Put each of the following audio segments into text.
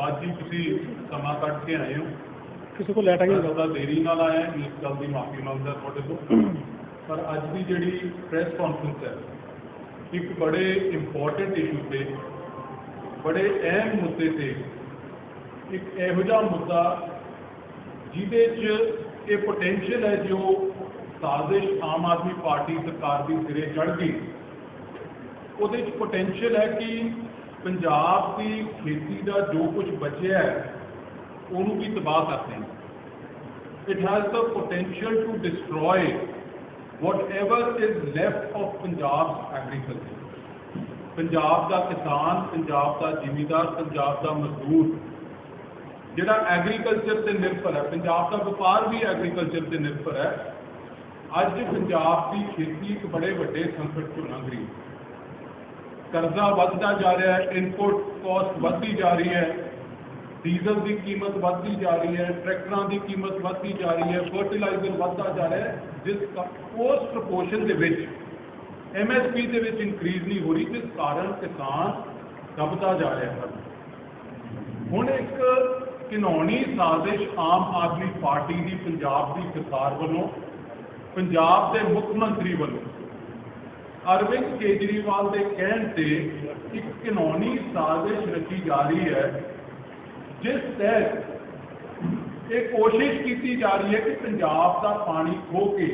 ਧੰਨਵਾਦ ਜੀ ਤੁਸੀਂ ਸਮਾਂ ਕੱਢ ਕੇ ਆਏ ਹੋ। ਕਿਸੇ ਕੋਲ ਲੈਟ ਆ ਗਈ? ਥੋੜਾ ਦੇਰੀ ਨਾਲ ਆਇਆ ਇਸ ਗੱਲ ਦੀ ਮਾਫੀ ਮੰਗਦਾ ਤੁਹਾਡੇ ਤੋਂ। ਪਰ ਅੱਜ ਦੀ ਜਿਹੜੀ ਪ੍ਰੈਸ ਕਾਨਫਰੰਸ ਹੈ ਇੱਕ ਬੜੇ ਇੰਪੋਰਟੈਂਟ ਇਸ਼ੂ ਤੇ ਬੜੇ ਅਹਿਮ ਮੁੱਦੇ ਤੇ ਇੱਕ ਇਹੋ ਜਿਹਾ ਮੁੱਦਾ ਜਿਹਦੇ 'ਚ ਇਹ ਪੋਟੈਂਸ਼ੀਅਲ ਹੈ ਜੋ ਸਾਜ਼ਿਸ਼ ਆਮ ਆਦਮੀ ਪਾਰਟੀ ਸਰਕਾਰ ਦੀ ਸਿਰੇ ਚੜ ਗਈ। ਉਹਦੇ 'ਚ ਪੋਟੈਂਸ਼ੀਅਲ ਹੈ ਕਿ ਪੰਜਾਬ ਦੀ ਖੇਤੀ ਦਾ ਜੋ ਕੁਝ ਬਚਿਆ ਹੈ, ਉਹਨੂੰ ਵੀ ਤਬਾਹ ਕਰਦੇ ਨੇ it has the potential to destroy whatever is left of Punjab's agriculture. Punjab ਦਾ ਕਿਸਾਨ ਪੰਜਾਬ ਦਾ ਜ਼ਿਮੀਦਾਰ ਪੰਜਾਬ ਦਾ ਮਜ਼ਦੂਰ, ਜਿਹੜਾ ਐਗਰੀਕਲਚਰ ਤੇ ਨਿਰਭਰ ਹੈ ਪੰਜਾਬ ਦਾ ਵਪਾਰ ਵੀ ਐਗਰੀਕਲਚਰ ਤੇ ਨਿਰਭਰ ਹੈ, ਅੱਜ ਪੰਜਾਬ ਦੀ ਖੇਤੀ ਇੱਕ ਬੜੇ ਵੱਡੇ ਸੰਕਟ ਤੋਂ ਲੰਘ ਰਹੀ ਹੈ ਕਰਜ਼ਾ ਵੱਧਦਾ ਜਾ ਰਿਹਾ ਹੈ ਇਨਪੁਟ ਕਾਸਟ ਵੱਧਦੀ ਜਾ ਰਹੀ ਹੈ ਡੀਜ਼ਲ ਦੀ ਕੀਮਤ ਵੱਧਦੀ ਜਾ ਰਹੀ ਹੈ, ਟਰੈਕਟਰਾਂ ਦੀ ਕੀਮਤ ਵੱਧਦੀ ਜਾ ਰਹੀ ਹੈ ਫਰਟੀਲਾਈਜ਼ਰ ਵੱਧਦਾ ਜਾ ਰਿਹਾ ਹੈ, ਜਿਸ ਕਾ- ਉਸ ਪ੍ਰਪੋਰਸ਼ਨ ਦੇ ਵਿੱਚ ਐਮਐਸਪੀ ਦੇ ਵਿੱਚ ਇਨਕਰੀਜ਼ ਨਹੀਂ ਹੋ ਰਹੀ, ਜਿਸ ਕਾਰਨ ਕਿਸਾਨ ਦਬਦਾ ਜਾ ਰਿਹਾ ਹੈ। ਹੁਣ ਇੱਕ ਘਿਨੌਣੀ ਸਾਜ਼ਿਸ਼ ਆਮ ਆਦਮੀ ਪਾਰਟੀ ਦੀ ਪੰਜਾਬ ਦੀ ਸਰਕਾਰ ਵੱਲੋਂ, ਪੰਜਾਬ ਦੇ ਮੁੱਖ ਮੰਤਰੀ ਵੱਲੋਂ ਅਰਵਿੰਦ ਕੇਜਰੀਵਾਲ ਦੇ ਕਹਿਣ ਤੇ ਇੱਕ ਘਿਨੌਣੀ ਸਾਜ਼ਿਸ਼ ਰਚੀ ਜਾ ਰਹੀ ਹੈ, ਜਿਸ ਤਹਿਤ ਇਹ ਕੋਸ਼ਿਸ਼ ਕੀਤੀ ਜਾ ਰਹੀ ਹੈ ਕਿ ਪੰਜਾਬ ਦਾ ਪਾਣੀ ਖੋ ਕੇ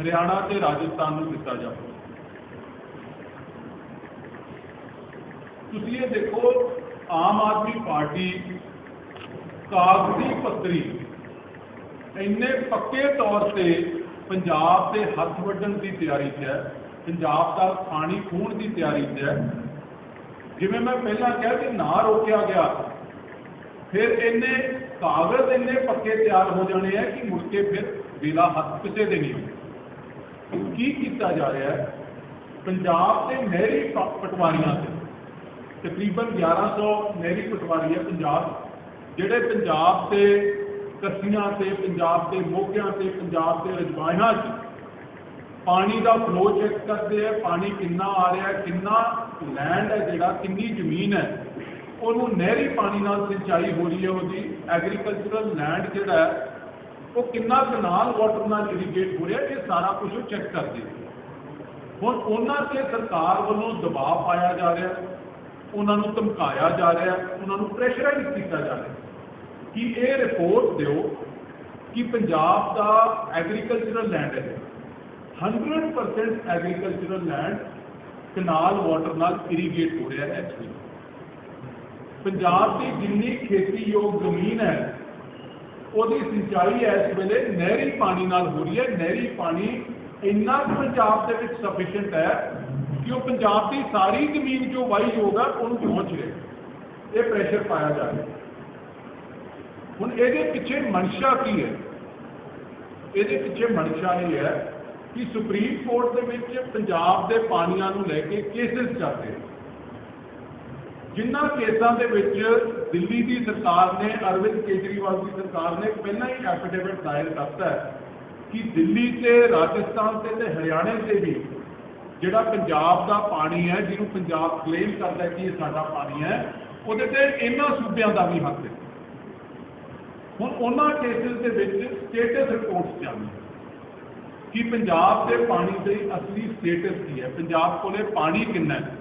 ਹਰਿਆਣਾ ਤੇ ਰਾਜਸਥਾਨ ਨੂੰ ਦਿੱਤਾ ਜਾਵੇ। ਤੁਸੀਂ ਇਹ ਦੇਖੋ, ਆਮ ਆਦਮੀ ਪਾਰਟੀ ਕਾਗਜ਼ੀ ਪੱਤਰੀ ਇੰਨੇ ਪੱਕੇ ਤੌਰ ਤੇ ਪੰਜਾਬ ਦੇ ਹੱਥ ਵੱਢਣ ਦੀ ਤਿਆਰੀ 'ਚ ਹੈ। ਪੰਜਾਬ ਦਾ ਪਾਣੀ ਖੂਣ ਦੀ ਤਿਆਰੀ 'ਚ ਹੈ। ਜਿਵੇਂ ਮੈਂ ਪਹਿਲਾਂ ਕਿਹਾ ਕਿ ਨਾ ਰੋਕਿਆ ਗਿਆ, ਫਿਰ ਇੰਨੇ ਕਾਗਜ਼ ਇੰਨੇ ਪੱਕੇ ਤਿਆਰ ਹੋ ਜਾਣੇ ਆ ਕਿ ਮੁੜ ਕੇ ਫਿਰ ਵੇਲਾ ਹੱਥ ਕਿਸੇ ਦੇ ਨਹੀਂ ਹੋਣਾ। ਕੀ ਕੀਤਾ ਜਾ ਰਿਹਾ ਹੈ? ਪੰਜਾਬ ਦੇ ਨਹਿਰੀ ਪਟਵਾਰੀਆਂ ਤੇ, ਤਕਰੀਬਨ 1100 ਨਹਿਰੀ ਪਟਵਾਰੀ ਹੈ ਪੰਜਾਬ। ਜਿਹੜੇ ਪੰਜਾਬ ਦੇ ਕੱਸੀਆਂ ਤੇ, ਪੰਜਾਬ ਦੇ ਮੋਗਿਆਂ ਤੇ, ਪੰਜਾਬ ਦੇ ਰਜਵਾਹਿਆਂ 'ਚ ਪਾਣੀ ਦਾ ਫਲੋ ਚੈੱਕ ਕਰਦੇ ਆ, ਪਾਣੀ ਕਿੰਨਾ ਆ ਰਿਹਾ, ਕਿੰਨਾ ਲੈਂਡ ਹੈ ਜਿਹੜਾ, ਕਿੰਨੀ ਜ਼ਮੀਨ ਹੈ, ਉਹਨੂੰ ਨਹਿਰੀ ਪਾਣੀ ਨਾਲ ਸਿੰਚਾਈ ਹੋ ਰਹੀ ਹੈ ਉਹਦੀ ਐਗਰੀਕਲਚਰਲ ਲੈਂਡ ਜਿਹੜਾ ਹੈ, ਉਹ ਕਿੰਨਾ ਕਨਾਲ ਵਾਟਰ ਨਾਲ ਇਰੀਗੇਟ ਹੋ ਰਿਹਾ, ਇਹ ਸਾਰਾ ਕੁਝ ਉਹ ਚੈੱਕ ਕਰਦੇ ਹੁਣ ਉਹਨਾਂ ਤੇ ਸਰਕਾਰ ਵੱਲੋਂ ਦਬਾਅ ਪਾਇਆ ਜਾ ਰਿਹਾ, ਉਹਨਾਂ ਨੂੰ ਧਮਕਾਇਆ ਜਾ ਰਿਹਾ, ਉਹਨਾਂ ਨੂੰ ਪ੍ਰੈਸ਼ਰਾਈਜ਼ ਕੀਤਾ ਜਾ ਰਿਹਾ। ਕਿ ਇਹ ਰਿਪੋਰਟ ਦਿਓ ਕਿ ਪੰਜਾਬ ਦਾ ਐਗਰੀਕਲਚਰਲ ਲੈਂਡ ਹੈ? 100% ਐਗਰੀਕਲਚਰਲ ਲੈਂਡ ਕਨਾਲ ਵਾਟਰ ਨਾਲ ਇਰੀਗੇਟ ਹੋ ਰਿਹਾ ਹੈ ਐਕਚੁਅਲੀ ਪੰਜਾਬ ਦੀ ਜਿੰਨੀ ਖੇਤੀਯੋਗ ਜ਼ਮੀਨ ਹੈ, ਉਹਦੀ ਸਿੰਚਾਈ ਇਸ ਵੇਲੇ ਨਹਿਰੀ ਪਾਣੀ ਨਾਲ ਹੋ ਰਹੀ ਹੈ। ਨਹਿਰੀ ਪਾਣੀ ਇੰਨਾ ਪੰਜਾਬ ਦੇ ਵਿੱਚ ਸਫੀਸ਼ੀਐਂਟ ਹੈ ਕਿ ਉਹ ਪੰਜਾਬ ਦੀ ਸਾਰੀ ਜ਼ਮੀਨ ਜੋ ਵਾਈ ਹੋਗਾ ਉਹਨੂੰ ਪਹੁੰਚ ਰਿਹਾ ਇਹ ਪ੍ਰੈਸ਼ਰ ਪਾਇਆ ਜਾ ਰਿਹਾ ਹੁਣ ਇਹਦੇ ਪਿੱਛੇ ਮਨਸ਼ਾ ਕੀ ਹੈ? ਇਹਦੇ ਪਿੱਛੇ ਮਨਸ਼ਾ ਇਹ ਹੈ ਕਿ ਸੁਪਰੀਮ ਕੋਰਟ ਦੇ ਵਿੱਚ ਪੰਜਾਬ ਦੇ ਪਾਣੀਆਂ ਨੂੰ ਲੈ ਕੇ ਕੇਸਿਸ ਚੱਲਦੇ ਨੇ। ਜਿਨ੍ਹਾਂ ਕੇਸਾਂ ਦੇ ਵਿੱਚ ਦਿੱਲੀ ਦੀ ਸਰਕਾਰ ਨੇ, ਅਰਵਿੰਦ ਕੇਜਰੀਵਾਲ ਦੀ ਸਰਕਾਰ ਨੇ ਪਹਿਲਾਂ ਹੀ ਐਫੀਡੇਵਿਟ ਦਾਇਰ ਕਰਤਾ ਹੈ ਕਿ ਦਿੱਲੀ ਤੇ ਰਾਜਸਥਾਨ ਤੇ ਤੇ ਹਰਿਆਣੇ ਤੇ ਵੀ ਜਿਹੜਾ ਪੰਜਾਬ ਦਾ ਪਾਣੀ ਹੈ, ਜਿਹਨੂੰ ਪੰਜਾਬ ਕਲੇਮ ਕਰਦਾ ਕਿ ਇਹ ਸਾਡਾ ਪਾਣੀ ਹੈ, ਉਹਦੇ ਤੇ ਇਹਨਾਂ ਸੂਬਿਆਂ ਦਾ ਵੀ ਹੱਕ ਹੈ। ਹੁਣ ਉਹਨਾਂ ਕੇਸਿਸ ਦੇ ਵਿੱਚ ਸਟੇਟਸ ਰਿਪੋਰਟਸ ਜਾਂਦੀਆਂ ਕਿ ਪੰਜਾਬ ਦੇ ਪਾਣੀ ਦੇ ਅਸਲੀ ਸਟੇਟਸ ਕੀ ਹੈ? ਪੰਜਾਬ ਕੋਲੇ ਪਾਣੀ ਕਿੰਨਾ ਹੈ?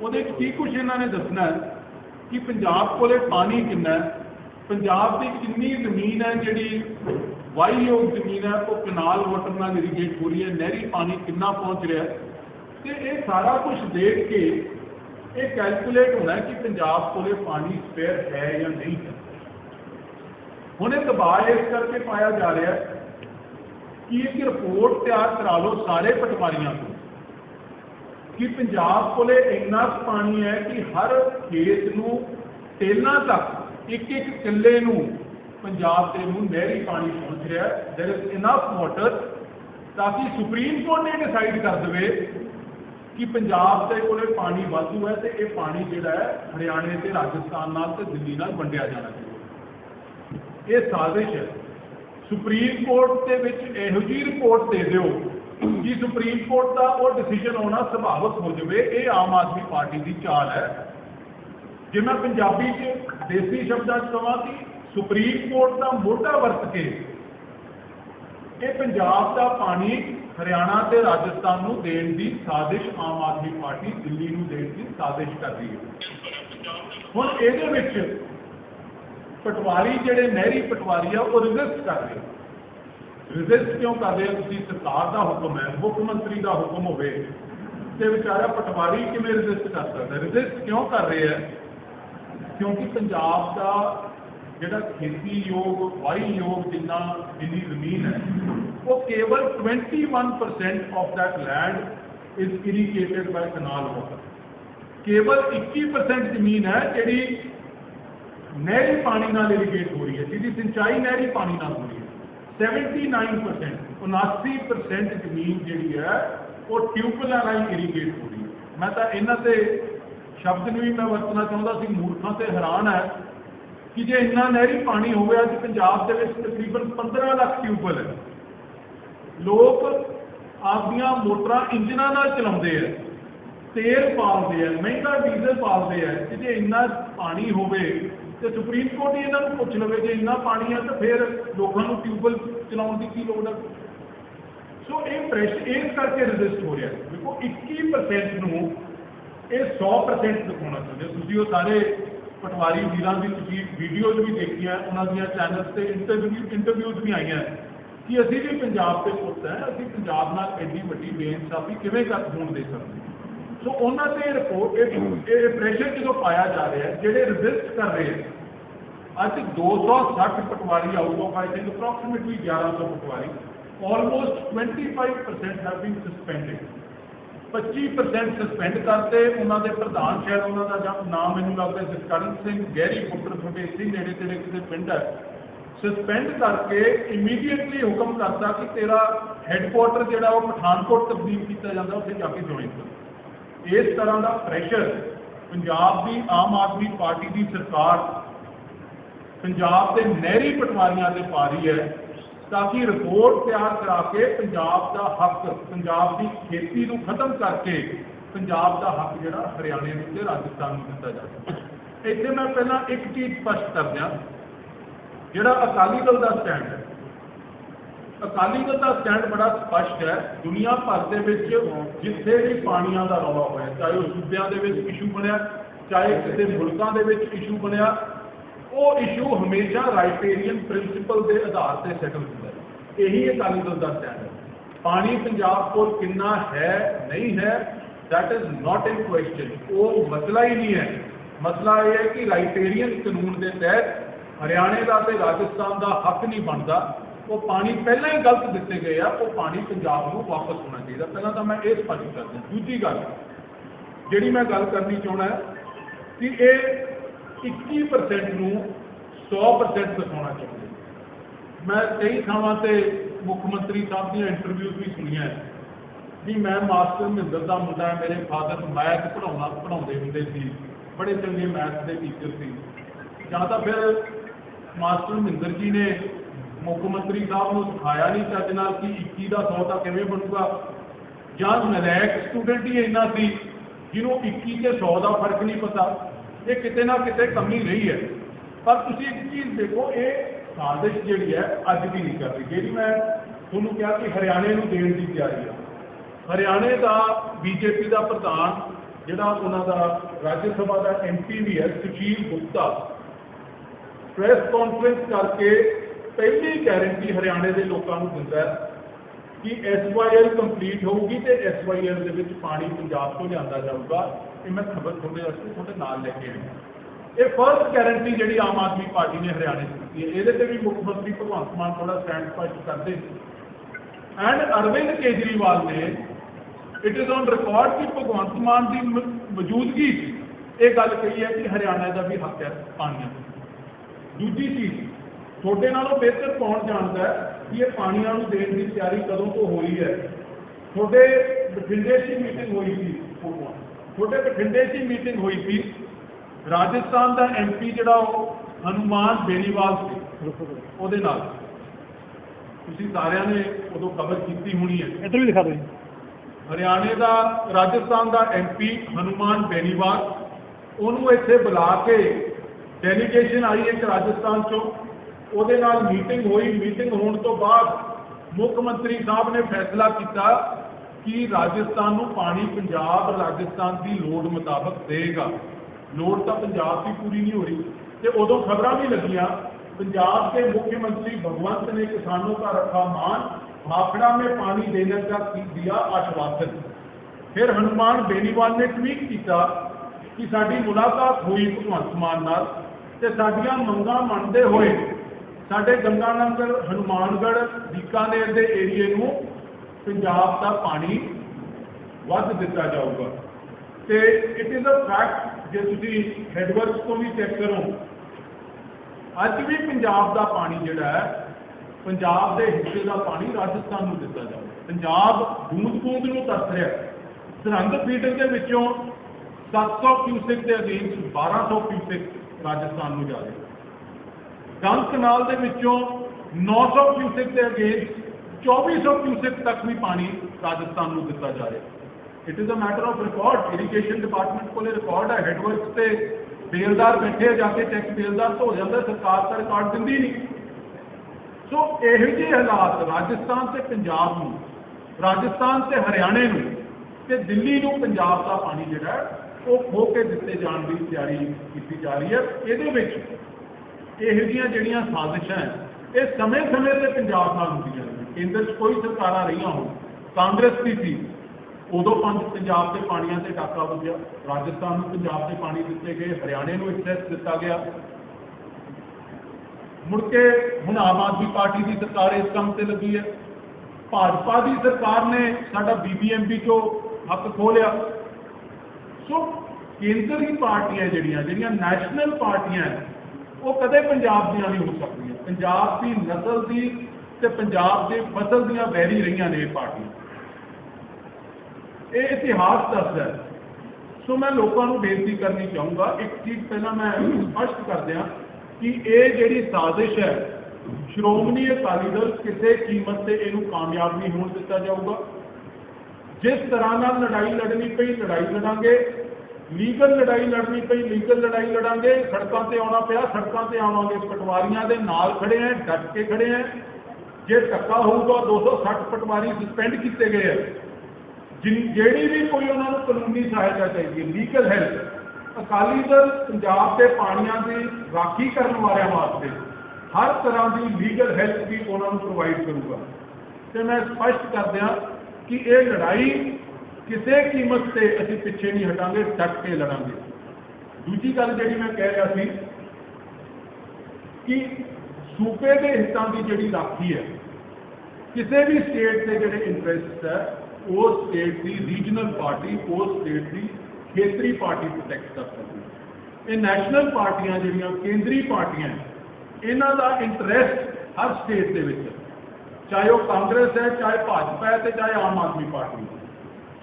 ਉਹਦੇ ਵਿੱਚ ਕੀ ਕੁਝ ਇਹਨਾਂ ਨੇ ਦੱਸਣਾ ਹੈ ਕਿ ਪੰਜਾਬ ਕੋਲੇ ਪਾਣੀ ਕਿੰਨਾ ਹੈ? ਪੰਜਾਬ ਦੀ ਕਿੰਨੀ ਜ਼ਮੀਨ ਹੈ ਜਿਹੜੀ ਵਾਹੀਯੋਗ ਜ਼ਮੀਨ ਹੈ? ਉਹ ਕਨਾਲ ਵਾਟਰ ਨਾਲ ਇਰੀਗੇਟ ਹੋ ਰਹੀ ਹੈ, ਨਹਿਰੀ ਪਾਣੀ ਕਿੰਨਾ ਪਹੁੰਚ ਰਿਹਾ ਹੈ? ਤੇ ਇਹ ਸਾਰਾ ਕੁਝ ਦੇਖ ਕੇ ਇਹ ਕੈਲਕੂਲੇਟ ਹੋਣਾ ਕਿ ਪੰਜਾਬ ਕੋਲੇ ਪਾਣੀ ਸਪੇਅਰ ਹੈ ਜਾਂ ਨਹੀਂ ਹੈ। ਹੁਣ ਇਹ ਦਬਾਅ ਇਸ ਕਰਕੇ ਪਾਇਆ ਜਾ ਰਿਹਾ ਹੈ ਕਿ ਇੱਕ ਰਿਪੋਰਟ ਤਿਆਰ ਕਰਾ ਲਓ ਸਾਰੇ ਪਟਵਾਰੀਆਂ ਤੋਂ ਕਿ ਪੰਜਾਬ ਕੋਲੇ ਇੰਨਾ ਕੁ ਪਾਣੀ ਹੈ ਕਿ ਹਰ ਖੇਤ ਨੂੰ ਟੇਲਾਂ ਤੱਕ ਇੱਕ ਇੱਕ ਕਿੱਲੇ ਨੂੰ ਪੰਜਾਬ ਦੇ ਨੂੰ ਨਹਿਰੀ ਪਾਣੀ ਪਹੁੰਚ ਰਿਹਾ ਹੈ। ਦੇਰ ਇਜ਼ ਇਨਫ ਵਾਟਰ ਤਾਂ ਕਿ ਸੁਪਰੀਮ ਕੋਰਟ ਨੇ ਡਿਸਾਈਡ ਕਰ ਦੇਵੇ ਕਿ ਪੰਜਾਬ ਦੇ ਕੋਲੇ ਪਾਣੀ ਵਾਧੂ ਹੈ ਤੇ ਇਹ ਪਾਣੀ ਜਿਹੜਾ ਹੈ ਹਰਿਆਣੇ ਤੇ ਰਾਜਸਥਾਨ ਨਾਲ ਤੇ ਦਿੱਲੀ ਨਾਲ ਵੰਡਿਆ ਜਾਣਾ ਚਾਹੀਦਾ। ਇਹ ਸਾਜ਼ਿਸ਼ ਹੈ। ਸੁਪਰੀਮ ਕੋਰਟ ਦੇ ਵਿੱਚ ਇਹੋ ਜਿਹੀ ਰਿਪੋਰਟ ਦੇ ਦਿਓ ਕਿ ਸੁਪਰੀਮ ਕੋਰਟ ਦਾ ਉਹ ਡਿਸੀਜਨ ਆਉਣਾ ਸੁਭਾਵਿਕ ਹੋ ਜਾਵੇ। ਇਹ ਆਮ ਆਦਮੀ ਪਾਰਟੀ ਦੀ ਚਾਲ ਹੈ। ਜੇ ਮੈਂ ਪੰਜਾਬੀ 'ਚ ਦੇਸੀ ਸ਼ਬਦਾਂ 'ਚ ਕਹਾਂ ਕਿ ਸੁਪਰੀਮ ਕੋਰਟ ਦਾ ਮੋਢਾ ਵਰਤ ਕੇ ਇਹ ਪੰਜਾਬ ਦਾ ਪਾਣੀ ਹਰਿਆਣਾ ਤੇ ਰਾਜਸਥਾਨ ਨੂੰ ਦੇਣ ਦੀ ਸਾਜ਼ਿਸ਼ ਆਮ ਆਦਮੀ ਪਾਰਟੀ ਦਿੱਲੀ ਨੂੰ ਦੇਣ ਦੀ ਸਾਜ਼ਿਸ਼ ਕਰ ਰਹੀ ਹੈ। ਹੁਣ ਇਹਦੇ ਵਿੱਚ ਪਟਵਾਰੀ ਜਿਹੜੇ ਨਹਿਰੀ ਪਟਵਾਰੀ ਆ, ਉਹ ਰਿਜ਼ਿਸਟ ਕਰ ਰਹੇ ਰਿਜ਼ਿਸਟ ਕਿਉਂ ਕਰ ਰਹੇ ਤੁਸੀਂ ਸਰਕਾਰ ਦਾ ਹੁਕਮ ਹੈ, ਮੁੱਖ ਮੰਤਰੀ ਦਾ ਹੁਕਮ ਹੋਵੇ ਤੇ ਵਿਚਾਰਾ ਪਟਵਾਰੀ ਕਿਵੇਂ ਰਿਜ਼ਿਸਟ ਕਰ ਸਕਦਾ? ਰਿਜ਼ਿਸਟ ਕਿਉਂ ਕਰ ਰਹੇ ਆ? ਕਿਉਂਕਿ ਪੰਜਾਬ ਦਾ ਜਿਹੜਾ ਖੇਤੀਯੋਗ ਯੋਗ ਜਿੰਨਾ ਜਿੰਨੀ ਜ਼ਮੀਨ ਹੈ, ਉਹ ਕੇਵਲ 21% of that land is irrigated by canal water ਕੇਵਲ 21% ਜ਼ਮੀਨ ਹੈ ਜਿਹੜੀ ਨਹਿਰੀ ਪਾਣੀ ਨਾਲ ਇਰੀਗੇਟ ਹੋ ਰਹੀ ਹੈ, ਜਿਹਦੀ ਸਿੰਚਾਈ ਨਹਿਰੀ ਪਾਣੀ ਨਾਲ ਹੋ ਰਹੀ ਹੈ। 79% 79% ਜ਼ਮੀਨ ਜਿਹੜੀ ਹੈ, ਉਹ ਟਿਊਬਵੈੱਲਾਂ ਨਾਲ ਇਰੀਗੇਟ ਹੋ ਰਹੀ ਹੈ। ਮੈਂ ਤਾਂ ਇਹਨਾਂ ਤੇ ਸ਼ਬਦ ਨੂੰ ਵੀ ਮੈਂ ਵਰਤਣਾ ਚਾਹੁੰਦਾ ਸੀ, ਮੂਰਖਾਂ ਤੇ ਹੈਰਾਨ ਹੈ ਕਿ ਜੇ ਇੰਨਾ ਨਹਿਰੀ ਪਾਣੀ ਹੋਵੇ, ਅੱਜ ਪੰਜਾਬ ਦੇ ਵਿੱਚ ਤਕਰੀਬਨ 15 ਲੱਖ ਟਿਊਬਵੈੱਲ ਹੈ। ਲੋਕ ਆਪਦੀਆਂ ਮੋਟਰਾਂ ਇੰਜਨਾਂ ਨਾਲ ਚਲਾਉਂਦੇ ਆ ਤੇਲ ਪਾਲਦੇ ਆ ਮਹਿੰਗਾ ਡੀਜ਼ਲ ਪਾਲਦੇ ਆ ਤੇ ਜੇ ਇੰਨਾ ਪਾਣੀ ਹੋਵੇ ਤੇ ਸੁਪਰੀਮ ਕੋਰਟ ਹੀ ਇਹਨਾਂ ਨੂੰ ਪੁੱਛ ਲਵੇ ਜੇ ਇੰਨਾ ਪਾਣੀ ਹੈ ਤਾਂ ਫਿਰ ਲੋਕਾਂ ਨੂੰ ਟਿਊਬਵੈੱਲ ਚਲਾਉਣ ਦੀ ਕੀ ਲੋੜ ਹੈ ਸੋ ਇਹ ਪ੍ਰੈਸ਼ਰ ਇਸ ਕਰਕੇ ਰਜਿਸਟ ਹੋ ਰਿਹਾ ਦੇਖੋ 21% ਨੂੰ ਇਹ 100% ਦਿਖਾਉਣਾ ਚਾਹੁੰਦੇ ਹੋ। ਤੁਸੀਂ ਉਹ ਸਾਰੇ ਪਟਵਾਰੀ ਵੀਰਾਂ ਦੀ, ਤੁਸੀਂ ਵੀਡੀਓਜ਼ ਵੀ ਦੇਖੀਆਂ, ਉਹਨਾਂ ਦੀਆਂ ਚੈਨਲਸ ਤੇ ਇੰਟਰਵਿਊ ਇੰਟਰਵਿਊਜ਼ ਵੀ ਆਈਆਂ। ਕਿ ਅਸੀਂ ਵੀ ਪੰਜਾਬ 'ਤੇ ਪੁੱਤ ਹੈ, ਅਸੀਂ ਪੰਜਾਬ ਨਾਲ ਇੰਨੀ ਵੱਡੀ ਬੇਇਨਸਾਫੀ ਕਿਵੇਂ ਕਰ ਹੋਣ ਦੇ ਸਕਦੇ ਸੋ ਉਹਨਾਂ ਤੇ ਰਿਪੋਰਟ ਇਹ ਪ੍ਰੈਸ਼ਰ ਜਦੋਂ ਪਾਇਆ ਜਾ ਰਿਹਾ ਜਿਹੜੇ ਰਜਿਸਟ ਕਰ ਰਹੇ ਹੈ ਅੱਜ 260 ਪਟਵਾਰੀ out of I think approximately 1100 patwari almost 25% have been suspended 25% suspend ਕਰਤੇ ਉਹਨਾਂ ਦੇ ਪ੍ਰਧਾਨ ਸ਼ਾਇਦ ਉਹਨਾਂ ਦਾ ਜਾਂ ਨਾਮ ਮੈਨੂੰ ਲੱਗਦਾ ਜਸਕਰਨ ਸਿੰਘ ਗਹਿਰੀ ਪੁੱਤਰ ਤੁਹਾਡੇ ਇੱਥੇ ਨੇੜੇ ਤੇੜੇ ਕਿਸੇ ਪਿੰਡ ਹੈ। ਸਸਪੈਂਡ ਕਰਕੇ ਇਮੀਡੀਏਟਲੀ ਹੁਕਮ ਕਰਤਾ ਕਿ ਤੇਰਾ ਹੈੱਡਕੁਆਟਰ ਜਿਹੜਾ ਉਹ ਪਠਾਨਕੋਟ ਤਬਦੀਲ ਕੀਤਾ ਜਾਂਦਾ ਉੱਥੇ ਜਾ ਕੇ ਜੁਆਇਨ ਕਰ। ਇਸ ਤਰ੍ਹਾਂ ਦਾ ਪ੍ਰੈਸ਼ਰ ਪੰਜਾਬ ਦੀ ਆਮ ਆਦਮੀ ਪਾਰਟੀ ਦੀ ਸਰਕਾਰ ਪੰਜਾਬ ਦੇ ਨਹਿਰੀ ਪਟਵਾਰੀਆਂ ਤੇ ਪਾ ਰਹੀ ਹੈ ਤਾਂ ਕਿ ਰਿਪੋਰਟ ਤਿਆਰ ਕਰਾ ਕੇ ਪੰਜਾਬ ਦਾ ਹੱਕ, ਪੰਜਾਬ ਦੀ ਖੇਤੀ ਨੂੰ ਖਤਮ ਕਰਕੇ ਪੰਜਾਬ ਦਾ ਹੱਕ ਜਿਹੜਾ ਹਰਿਆਣੇ ਨੂੰ ਤੇ ਰਾਜਸਥਾਨ ਨੂੰ ਦਿੱਤਾ ਜਾਵੇ ਇੱਥੇ ਮੈਂ ਪਹਿਲਾਂ ਇੱਕ ਚੀਜ਼ ਸਪਸ਼ਟ ਕਰ ਦਿਆਂ, ਜਿਹੜਾ ਅਕਾਲੀ ਦਲ ਦਾ ਸਟੈਂਡ ਹੈ। ਅਕਾਲੀ ਦਲ ਦਾ ਸਟੈਂਡ ਬੜਾ ਸਪਸ਼ਟ ਹੈ। ਦੁਨੀਆ ਭਰ ਦੇ ਵਿੱਚ ਜਿੱਥੇ ਵੀ ਪਾਣੀਆਂ ਦਾ ਰੌਲਾ ਹੋਇਆ, ਚਾਹੇ ਉਹ ਸੂਬਿਆਂ ਦੇ ਵਿੱਚ ਇਸ਼ੂ ਬਣਿਆ, ਚਾਹੇ ਕਿਸੇ ਮੁਲਕਾਂ ਦੇ ਵਿੱਚ ਇਸ਼ੂ ਬਣਿਆ, ਉਹ ਇਸ਼ੂ ਹਮੇਸ਼ਾ ਰਾਈਟੇਰੀਅਨ ਪ੍ਰਿੰਸੀਪਲ ਦੇ ਆਧਾਰ ਤੇ ਸੈਟਲ ਹੁੰਦਾ ਹੈ। ਇਹੀ ਅਕਾਲੀ ਦਲ ਦਾ ਸਟੈਂਡ ਹੈ। ਪਾਣੀ ਪੰਜਾਬ ਕੋਲ ਕਿੰਨਾ ਹੈ, ਨਹੀਂ ਹੈ, that is not in question ਉਹ ਮਸਲਾ ਹੀ ਨਹੀਂ ਹੈ। ਮਸਲਾ ਇਹ ਹੈ ਕਿ ਰਾਈਟੇਰੀਅਨ ਕਾਨੂੰਨ ਦੇ ਤਹਿਤ ਹਰਿਆਣੇ ਦਾ ਤੇ ਰਾਜਸਥਾਨ ਦਾ ਹੱਕ ਨਹੀਂ ਬਣਦਾ। ਉਹ ਪਾਣੀ ਪਹਿਲਾਂ ਹੀ ਗਲਤ ਦਿੱਤੇ ਗਏ ਆ, ਉਹ ਪਾਣੀ ਪੰਜਾਬ ਨੂੰ ਵਾਪਸ ਹੋਣਾ ਚਾਹੀਦਾ। ਪਹਿਲਾਂ ਤਾਂ ਮੈਂ ਇਹ ਸਪਸ਼ਟ ਕਰ ਦਿਆਂ ਦੂਜੀ ਗੱਲ, ਜਿਹੜੀ ਮੈਂ ਗੱਲ ਕਰਨੀ ਚਾਹਣਾ ਕਿ ਇਹ 21% ਨੂੰ 100% ਦਿਖਾਉਣਾ ਚਾਹੁੰਦੇ ਮੈਂ ਕਈ ਥਾਵਾਂ ਤੇ ਮੁੱਖ ਮੰਤਰੀ ਸਾਹਿਬ ਦੀਆਂ ਇੰਟਰਵਿਊਜ਼ ਵੀ ਸੁਣੀਆਂ ਵੀ ਮੈਂ ਮਾਸਟਰ ਮਹਿੰਦਰ ਦਾ ਮੁੰਡਾ ਮੇਰੇ ਫਾਦਰ ਮੈਥ ਪੜਾਉਣਾ ਪੜਾਉਂਦੇ ਹੁੰਦੇ ਸੀ। ਬੜੇ ਚੰਗੇ ਮੈਥ ਦੇ ਟੀਚਰ ਸੀ। ਜਾਂ ਤਾਂ ਫਿਰ ਮਾਸਟਰ ਮਹਿੰਦਰ ਜੀ ਨੇ ਮੁੱਖ ਮੰਤਰੀ ਸਾਹਿਬ ਨੂੰ ਸਿਖਾਇਆ ਨਹੀਂ ਚੱਜ ਨਾਲ ਕਿ 21 ਦਾ 100 ਤਾਂ ਕਿਵੇਂ ਬਣੂਗਾ। ਜਾਂ ਨਲਾਇਕ ਸਟੂਡੈਂਟ ਹੀ ਇੰਨਾ ਸੀ ਜਿਹਨੂੰ 21 ਤੇ 100 ਦਾ ਫ਼ਰਕ ਨਹੀਂ ਪਤਾ। ਇਹ ਕਿਤੇ ਨਾ ਕਿਤੇ ਕਮੀ ਰਹੀ ਹੈ। ਪਰ ਤੁਸੀਂ ਇੱਕ ਚੀਜ਼ ਦੇਖੋ, ਇਹ ਸਾਜ਼ਿਸ਼ ਜਿਹੜੀ ਹੈ ਅੱਜ ਵੀ ਨਹੀਂ ਕਰ ਰਹੀ। ਜਿਹੜੀ ਮੈਂ ਤੁਹਾਨੂੰ ਕਿਹਾ ਕਿ ਹਰਿਆਣੇ ਨੂੰ ਦੇਣ ਦੀ ਤਿਆਰੀ ਹੈ ਹਰਿਆਣੇ ਦਾ ਬੀਜੇਪੀ ਦਾ ਪ੍ਰਧਾਨ, ਜਿਹੜਾ ਉਹਨਾਂ ਦਾ ਰਾਜ ਸਭਾ ਦਾ ਐਮਪੀ ਵੀ ਹੈ, ਸੁਸ਼ੀਲ ਗੁਪਤਾ ਪ੍ਰੈਸ ਕਾਨਫਰੰਸ ਕਰਕੇ ਪਹਿਲੀ ਗਾਰੰਟੀ ਹਰਿਆਣੇ ਦੇ ਲੋਕਾਂ ਨੂੰ ਦਿੰਦਾ ਹੈ ਕਿ ਐਸਵਾਈਐਲ ਕੰਪਲੀਟ ਹੋਊਗੀ ਤੇ ਐਸਵਾਈਐਲ ਦੇ ਵਿੱਚ ਪਾਣੀ ਪੰਜਾਬ ਤੋਂ ਲਿਆਂਦਾ ਜਾਊਗਾ। ਇਹ ਮੈਂ ਖਬਰ ਤੁਹਾਡੇ ਵਾਸਤੇ ਤੁਹਾਡੇ ਨਾਲ ਲੈ ਕੇ ਆਇਆ। ਇਹ ਫਰਸਟ ਗਾਰੰਟੀ ਜਿਹੜੀ ਆਮ ਆਦਮੀ ਪਾਰਟੀ ਨੇ ਹਰਿਆਣੇ 'ਚ ਦਿੱਤੀ ਹੈ। ਇਹਦੇ ਤੇ ਵੀ ਮੁੱਖ ਮੰਤਰੀ ਭਗਵੰਤ ਮਾਨ ਥੋੜਾ ਸਟੈਂਡ ਸਪਸ਼ਟ ਕਰਦੇ ਐਂਡ ਅਰਵਿੰਦ ਕੇਜਰੀਵਾਲ ਨੇ ਇਟ ਇਜ਼ ਔਨ ਰਿਕਾਰਡ ਕਿ ਭਗਵੰਤ ਮਾਨ ਦੀ ਮ- ਮੌਜੂਦਗੀ 'ਚ ਇਹ ਗੱਲ ਕਹੀ ਹੈ ਕਿ ਹਰਿਆਣਾ ਦਾ ਵੀ ਹੱਕ ਹੈ ਪਾਣੀਆਂ ਦੂਜੀ ਚੀਜ਼ ਤੁਹਾਡੇ ਨਾਲੋਂ ਬਿਹਤਰ ਕੌਣ ਜਾਣਦਾ ਹੈ ਕਿ ਇਹ ਪਾਣੀਆਂ ਨੂੰ ਦੇਣ ਦੀ ਤਿਆਰੀ ਕਦੋਂ ਤੋਂ ਹੋ ਰਹੀ ਹੈ? ਤੁਹਾਡੇ ਬਠਿੰਡੇ 'ਚ ਮੀਟਿੰਗ ਹੋਈ ਸੀ। ਤੁਹਾਡੇ ਬਠਿੰਡੇ 'ਚ ਮੀਟਿੰਗ ਹੋਈ ਸੀ। ਰਾਜਸਥਾਨ ਦਾ ਐਮਪੀ ਜਿਹੜਾ ਉਹ ਹਨੂਮਾਨ ਬੇਨੀਵਾਲ ਸੀ। ਉਹਦੇ ਨਾਲ। ਤੁਸੀਂ ਸਾਰਿਆਂ ਨੇ ਉਦੋਂ ਖਬਰ ਕੀਤੀ ਹੋਣੀ ਹੈ। ਇੱਧਰ ਵੀ ਦਿਖਾ ਦਿਓ ਜੀ। ਹਰਿਆਣੇ ਦਾ ਰਾਜਸਥਾਨ ਦਾ ਐਮਪੀ ਹਨੂਮਾਨ ਬੇਨੀਵਾਲ। ਉਹਨੂੰ ਇੱਥੇ ਬੁਲਾ ਕੇ ਡੈਲੀਗੇਸ਼ਨ ਆਈ ਇੱਕ ਰਾਜਸਥਾਨ ਚੋਂ। ਉਹਦੇ ਨਾਲ ਮੀਟਿੰਗ ਹੋਈ। ਮੀਟਿੰਗ ਹੋਣ ਤੋਂ ਬਾਅਦ ਮੁੱਖ ਮੰਤਰੀ ਸਾਹਿਬ ਨੇ ਫੈਸਲਾ ਕੀਤਾ ਕਿ ਰਾਜਸਥਾਨ ਨੂੰ ਪਾਣੀ ਪੰਜਾਬ, ਰਾਜਸਥਾਨ ਦੀ ਲੋੜ ਮੁਤਾਬਕ ਦੇਗਾ ਲੋੜ ਤਾਂ ਪੰਜਾਬ ਦੀ ਪੂਰੀ ਨਹੀਂ ਹੋ ਰਹੀ ਤੇ ਉਦੋਂ ਖਬਰਾਂ ਵੀ ਲੱਗੀਆਂ, ਪੰਜਾਬ ਦੇ ਮੁੱਖ ਮੰਤਰੀ ਭਗਵੰਤ ਨੇ ਕਿਸਾਨੋਂ ਦਾ ਰੱਖਾ ਮਾਨ, ਮਾਫੜਾ ਮੇ ਪਾਣੀ ਦੇਣ ਦਾ ਦਿਆ ਆਸ਼ਵਾਸਨ। ਫਿਰ ਹਨੂਮਾਨ ਬੇਨੀਵਾਲ ਨੇ ਟਵੀਟ ਕੀਤਾ ਕਿ ਸਾਡੀ ਮੁਲਾਕਾਤ ਹੋਈ ਭਗਵੰਤ ਮਾਨ ਨਾਲ ਤੇ ਸਾਡੀਆਂ ਮੰਗਾਂ ਮੰਨਦੇ ਹੋਏ ਸਾਡੇ ਗੰਗਾਨਗਰ ਹਨੂਮਾਨਗੜ੍ਹ ਬੀਕਾਨੇਰ ਦੇ ਏਰੀਏ ਨੂੰ ਪੰਜਾਬ ਦਾ ਪਾਣੀ ਵੱਧ ਦਿੱਤਾ ਜਾਊਗਾ। ਤੇ ਇਟ ਇਜ਼ ਅ ਫੈਕਟ ਜੇ ਤੁਸੀਂ ਹੈਡਵਰਕਸ ਤੋਂ ਵੀ ਚੈੱਕ ਕਰੋ, ਅੱਜ ਵੀ ਪੰਜਾਬ ਦਾ ਪਾਣੀ ਜਿਹੜਾ ਹੈ, ਪੰਜਾਬ ਦੇ ਹਿੱਸੇ ਦਾ ਪਾਣੀ ਰਾਜਸਥਾਨ ਨੂੰ ਦਿੱਤਾ ਜਾਊਗਾ ਪੰਜਾਬ ਬੂੰਦ ਬੂੰਦ ਨੂੰ ਤਰਸ ਰਿਹਾ ਸਰਹੰਦ ਫੀਡਰ ਦੇ ਵਿੱਚੋਂ 700 ਕਿਊਸਿਕ ਦੇ ਅਧੀਨ 1200 ਕਿਊਸਿਕ ਰਾਜਸਥਾਨ ਨੂੰ ਜਾ ਰਿਹਾ ਗੰਗ ਕਨਾਲ ਦੇ ਵਿੱਚੋਂ 900 ਕਿਊਸਿਕ ਦੇ ਅਗੇਂਸ 2400 ਕਿਊਸਿਕ ਤੱਕ ਵੀ ਪਾਣੀ ਰਾਜਸਥਾਨ ਨੂੰ ਦਿੱਤਾ ਜਾ ਰਿਹਾ it is a matter of record irrigation department ਕੋਲੇ ਰਿਕਾਰਡ ਹੈ। ਹੈਡਵਰਕਸ ਤੇ ਬੇਲਦਾਰ ਬੈਠੇ ਜਾ ਕੇ ਟੈਕਸ ਬੇਲਦਾਰ ਧੋ ਜਾਂਦਾ, ਸਰਕਾਰ ਤਾਂ ਰਿਕਾਰਡ ਦਿੰਦੀ ਨਹੀਂ। ਸੋ ਇਹੋ ਜਿਹੇ ਹਾਲਾਤ ਰਾਜਸਥਾਨ ਤੇ ਪੰਜਾਬ ਨੂੰ, ਰਾਜਸਥਾਨ ਤੇ ਹਰਿਆਣੇ ਨੂੰ ਤੇ ਦਿੱਲੀ ਨੂੰ ਪੰਜਾਬ ਦਾ ਪਾਣੀ ਜਿਹੜਾ ਉਹ ਖੋ ਕੇ ਦਿੱਤੇ ਜਾਣ ਦੀ ਤਿਆਰੀ ਕੀਤੀ ਜਾ ਰਹੀ ਹੈ। ਇਹਦੇ ਵਿੱਚ ਇਹੋ ਜਿਹੀਆਂ ਜਿਹੜੀਆਂ ਸਾਜ਼ਿਸ਼ਾਂ ਇਹ ਸਮੇਂ-ਸਮੇਂ ਤੇ ਪੰਜਾਬ ਨਾਲ ਹੁੰਦੀਆਂ ਨੇ। ਕੇਂਦਰ 'ਚ ਕੋਈ ਸਰਕਾਰਾਂ ਰਹੀਆਂ ਹੋਣ, ਕਾਂਗਰਸ ਦੀ ਸੀ। ਉਦੋਂ ਪੰਜ ਪੰਜਾਬ ਦੇ ਪਾਣੀਆਂ ਤੇ ਡਾਕਾ ਵੱਜਿਆ। ਰਾਜਸਥਾਨ ਨੂੰ ਪੰਜਾਬ ਦੇ ਪਾਣੀ ਦਿੱਤੇ ਗਏ, ਹਰਿਆਣੇ ਨੂੰ ਐਕਸੈਸ ਦਿੱਤਾ ਗਿਆ। ਮੁੜ ਕੇ ਹੁਣ ਆਮ ਆਦਮੀ ਪਾਰਟੀ ਦੀ ਸਰਕਾਰ ਇਸ ਕੰਮ ਤੇ ਲੱਗੀ ਹੈ। ਭਾਜਪਾ ਦੀ ਸਰਕਾਰ ਨੇ ਸਾਡਾ ਬੀਬੀਐਮਬੀ ਚੋਂ ਹੱਕ ਖੋਹ ਲਿਆ। ਸੋ ਕੇਂਦਰੀ ਪਾਰਟੀਆਂ ਜਿਹੜੀਆਂ ਜਿਹੜੀਆਂ ਨੈਸ਼ਨਲ ਪਾਰਟੀਆਂ ਉਹ ਕਦੇ ਪੰਜਾਬ ਦੀਆਂ ਨਹੀਂ ਹੋ ਸਕਦੀਆਂ। ਪੰਜਾਬ ਦੀ ਨਸਲ ਦੀ ਤੇ ਪੰਜਾਬ ਦੇ ਫਸਲ ਦੀਆਂ ਵੈਰੀ ਰਹੀਆਂ ਨੇ ਇਹ ਪਾਰਟੀਆਂ। ਇਹ ਇਤਿਹਾਸ ਦੱਸਦਾ ਸੋ ਮੈਂ ਲੋਕਾਂ ਨੂੰ ਬੇਨਤੀ ਕਰਨੀ ਚਾਹੂੰਗਾ, ਇੱਕ ਚੀਜ਼ ਪਹਿਲਾਂ ਮੈਂ ਸਪਸ਼ਟ ਕਰ ਦਿਆਂ ਕਿ ਇਹ ਜਿਹੜੀ ਸਾਜ਼ਿਸ਼ ਹੈ, ਸ਼੍ਰੋਮਣੀ ਅਕਾਲੀ ਦਲ ਕਿਸੇ ਕੀਮਤ ਤੇ ਇਹਨੂੰ ਕਾਮਯਾਬ ਨਹੀਂ ਹੋਣ ਦਿੱਤਾ ਜਾਊਗਾ। ਜਿਸ ਤਰ੍ਹਾਂ ਨਾਲ ਲੜਾਈ ਲੜਨੀ ਪਈ, ਲੜਾਈ ਲੜਾਂਗੇ ਲੀਗਲ ਲੜਾਈ ਲੜਨੀ ਪਈ, ਲੀਗਲ ਲੜਾਈ ਲੜਾਂਗੇ, ਸੜਕਾਂ ਤੇ ਆਉਣਾ ਪਿਆ, ਸੜਕਾਂ ਤੇ ਆਵਾਂਗੇ। ਪਟਵਾਰੀਆਂ ਦੇ ਨਾਲ ਖੜੇ ਆ, ਡਟ ਕੇ ਖੜੇ ਆ। ਜੇ ਧੱਕਾ ਹੋਊਗਾ 260 ਪਟਵਾਰੀ ਸਸਪੈਂਡ ਕੀਤੇ ਗਏ ਆ। ਜਿਨ- ਜਿਹੜੀ ਵੀ ਕੋਈ ਉਹਨਾਂ ਨੂੰ ਕਾਨੂੰਨੀ ਸਹਾਇਤਾ ਚਾਹੀਦੀ ਹੈ, ਲੀਗਲ ਹੈਲਪ। ਅਕਾਲੀ ਦਲ ਪੰਜਾਬ ਦੇ ਪਾਣੀਆਂ ਦੀ ਰਾਖੀ ਕਰਨ ਵਾਲਿਆਂ ਵਾਸਤੇ ਹਰ ਤਰ੍ਹਾਂ ਦੀ ਲੀਗਲ ਹੈਲਪ ਵੀ ਉਹਨਾਂ ਨੂੰ ਪ੍ਰੋਵਾਈਡ ਕਰੂਗਾ। ਤੇ ਮੈਂ ਸਪਸ਼ਟ ਕਰ ਦਿਆਂ ਕਿ ਇਹ ਲੜਾਈ ਕਿਸੇ ਕੀਮਤ ਤੇ ਅਸੀਂ ਪਿੱਛੇ ਨਹੀਂ ਹਟਾਂਗੇ ਡਟ ਕੇ ਲੜਾਂਗੇ ਦੂਜੀ ਗੱਲ ਜਿਹੜੀ ਮੈਂ ਕਹਿ ਰਿਹਾ ਸੀ ਕਿ ਸੂਬੇ ਦੇ ਹਿੱਤਾਂ ਦੀ ਜਿਹੜੀ ਰਾਖੀ ਹੈ ਕਿਸੇ ਵੀ ਸਟੇਟ ਦੇ ਜਿਹੜੇ ਇੰਟਰਸਟ ਹੈ ਉਸ ਸਟੇਟ ਦੀ ਰੀਜਨਲ ਪਾਰਟੀ ਉਸ ਸਟੇਟ ਦੀ ਖੇਤਰੀ ਪਾਰਟੀ ਪ੍ਰੋਟੈਕਟ ਕਰ ਸਕਦੀ ਹੈ ਇਹ ਨੈਸ਼ਨਲ ਪਾਰਟੀਆਂ ਜਿਹੜੀਆਂ ਕੇਂਦਰੀ ਪਾਰਟੀਆਂ ਹੈ, ਇਹਨਾਂ ਦਾ ਇੰਟਰਸਟ ਹਰ ਸਟੇਟ ਦੇ ਵਿੱਚ ਹੈ ਚਾਹੇ ਉਹ ਕਾਂਗਰਸ ਹੈ ਚਾਹੇ ਭਾਜਪਾ ਹੈ ਤੇ ਚਾਹੇ ਆਮ ਆਦਮੀ ਪਾਰਟੀ ਹੈ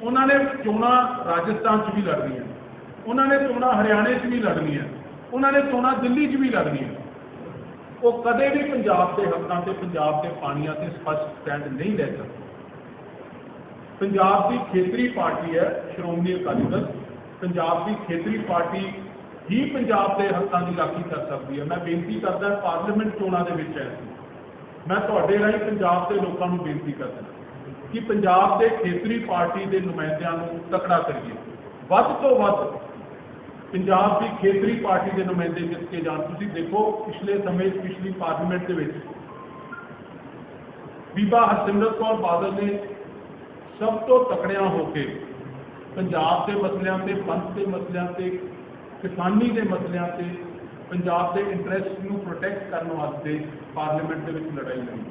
ਉਹਨਾਂ ਨੇ ਚੋਣਾਂ ਰਾਜਸਥਾਨ 'ਚ ਵੀ ਲੜਨੀਆਂ। ਉਹਨਾਂ ਨੇ ਚੋਣਾਂ ਹਰਿਆਣੇ 'ਚ ਵੀ ਲੜਨੀਆਂ। ਉਹਨਾਂ ਨੇ ਚੋਣਾਂ ਦਿੱਲੀ 'ਚ ਵੀ ਲੜਨੀਆਂ। ਉਹ ਕਦੇ ਵੀ ਪੰਜਾਬ ਦੇ ਹੱਕਾਂ ਤੇ, ਪੰਜਾਬ ਦੇ ਪਾਣੀਆਂ ਤੇ ਸਪਸ਼ਟ ਸਟੈਂਡ ਨਹੀਂ ਲੈ ਸਕਦੇ। ਪੰਜਾਬ ਦੀ ਖੇਤਰੀ ਪਾਰਟੀ ਹੈ ਸ਼੍ਰੋਮਣੀ ਅਕਾਲੀ ਦਲ। ਪੰਜਾਬ ਦੀ ਖੇਤਰੀ ਪਾਰਟੀ ਹੀ ਪੰਜਾਬ ਦੇ ਹੱਕਾਂ ਦੀ ਰਾਖੀ ਕਰ ਸਕਦੀ ਹੈ। ਮੈਂ ਬੇਨਤੀ ਕਰਦਾ, ਪਾਰਲੀਮੈਂਟ ਚੋਣਾਂ ਦੇ ਵਿੱਚ ਹੈ। ਮੈਂ ਤੁਹਾਡੇ ਰਾਹੀਂ ਪੰਜਾਬ ਦੇ ਲੋਕਾਂ ਨੂੰ ਬੇਨਤੀ ਕਰਦਾ। ਕਿ ਪੰਜਾਬ ਦੇ ਖੇਤਰੀ ਪਾਰਟੀ ਦੇ ਨੁਮਾਇੰਦਿਆਂ ਨੂੰ ਤਕੜਾ ਕਰੀਏ। ਵੱਧ ਤੋਂ ਵੱਧ ਪੰਜਾਬ ਦੀ ਖੇਤਰੀ ਪਾਰਟੀ ਦੇ ਨੁਮਾਇੰਦੇ ਜਿੱਤ ਕੇ ਜਾਣ। ਤੁਸੀਂ ਦੇਖੋ ਪਿਛਲੇ ਸਮੇਂ, ਪਿਛਲੀ ਪਾਰਲੀਮੈਂਟ ਦੇ ਵਿੱਚ ਬੀਬਾ ਹਰਸਿਮਰਤ ਕੌਰ ਬਾਦਲ ਨੇ ਸਭ ਤੋਂ ਤਕੜਿਆਂ ਹੋ ਕੇ ਪੰਜਾਬ ਦੇ ਮਸਲਿਆਂ ਤੇ, ਪੰਥ ਦੇ ਮਸਲਿਆਂ ਤੇ, ਕਿਸਾਨੀ ਦੇ ਮਸਲਿਆਂ ਤੇ ਪੰਜਾਬ ਦੇ ਇੰਟਰਸਟ ਨੂੰ ਪ੍ਰੋਟੈਕਟ ਕਰਨ ਵਾਸਤੇ ਪਾਰਲੀਮੈਂਟ ਦੇ ਵਿੱਚ ਲੜਾਈ ਲੜੀ।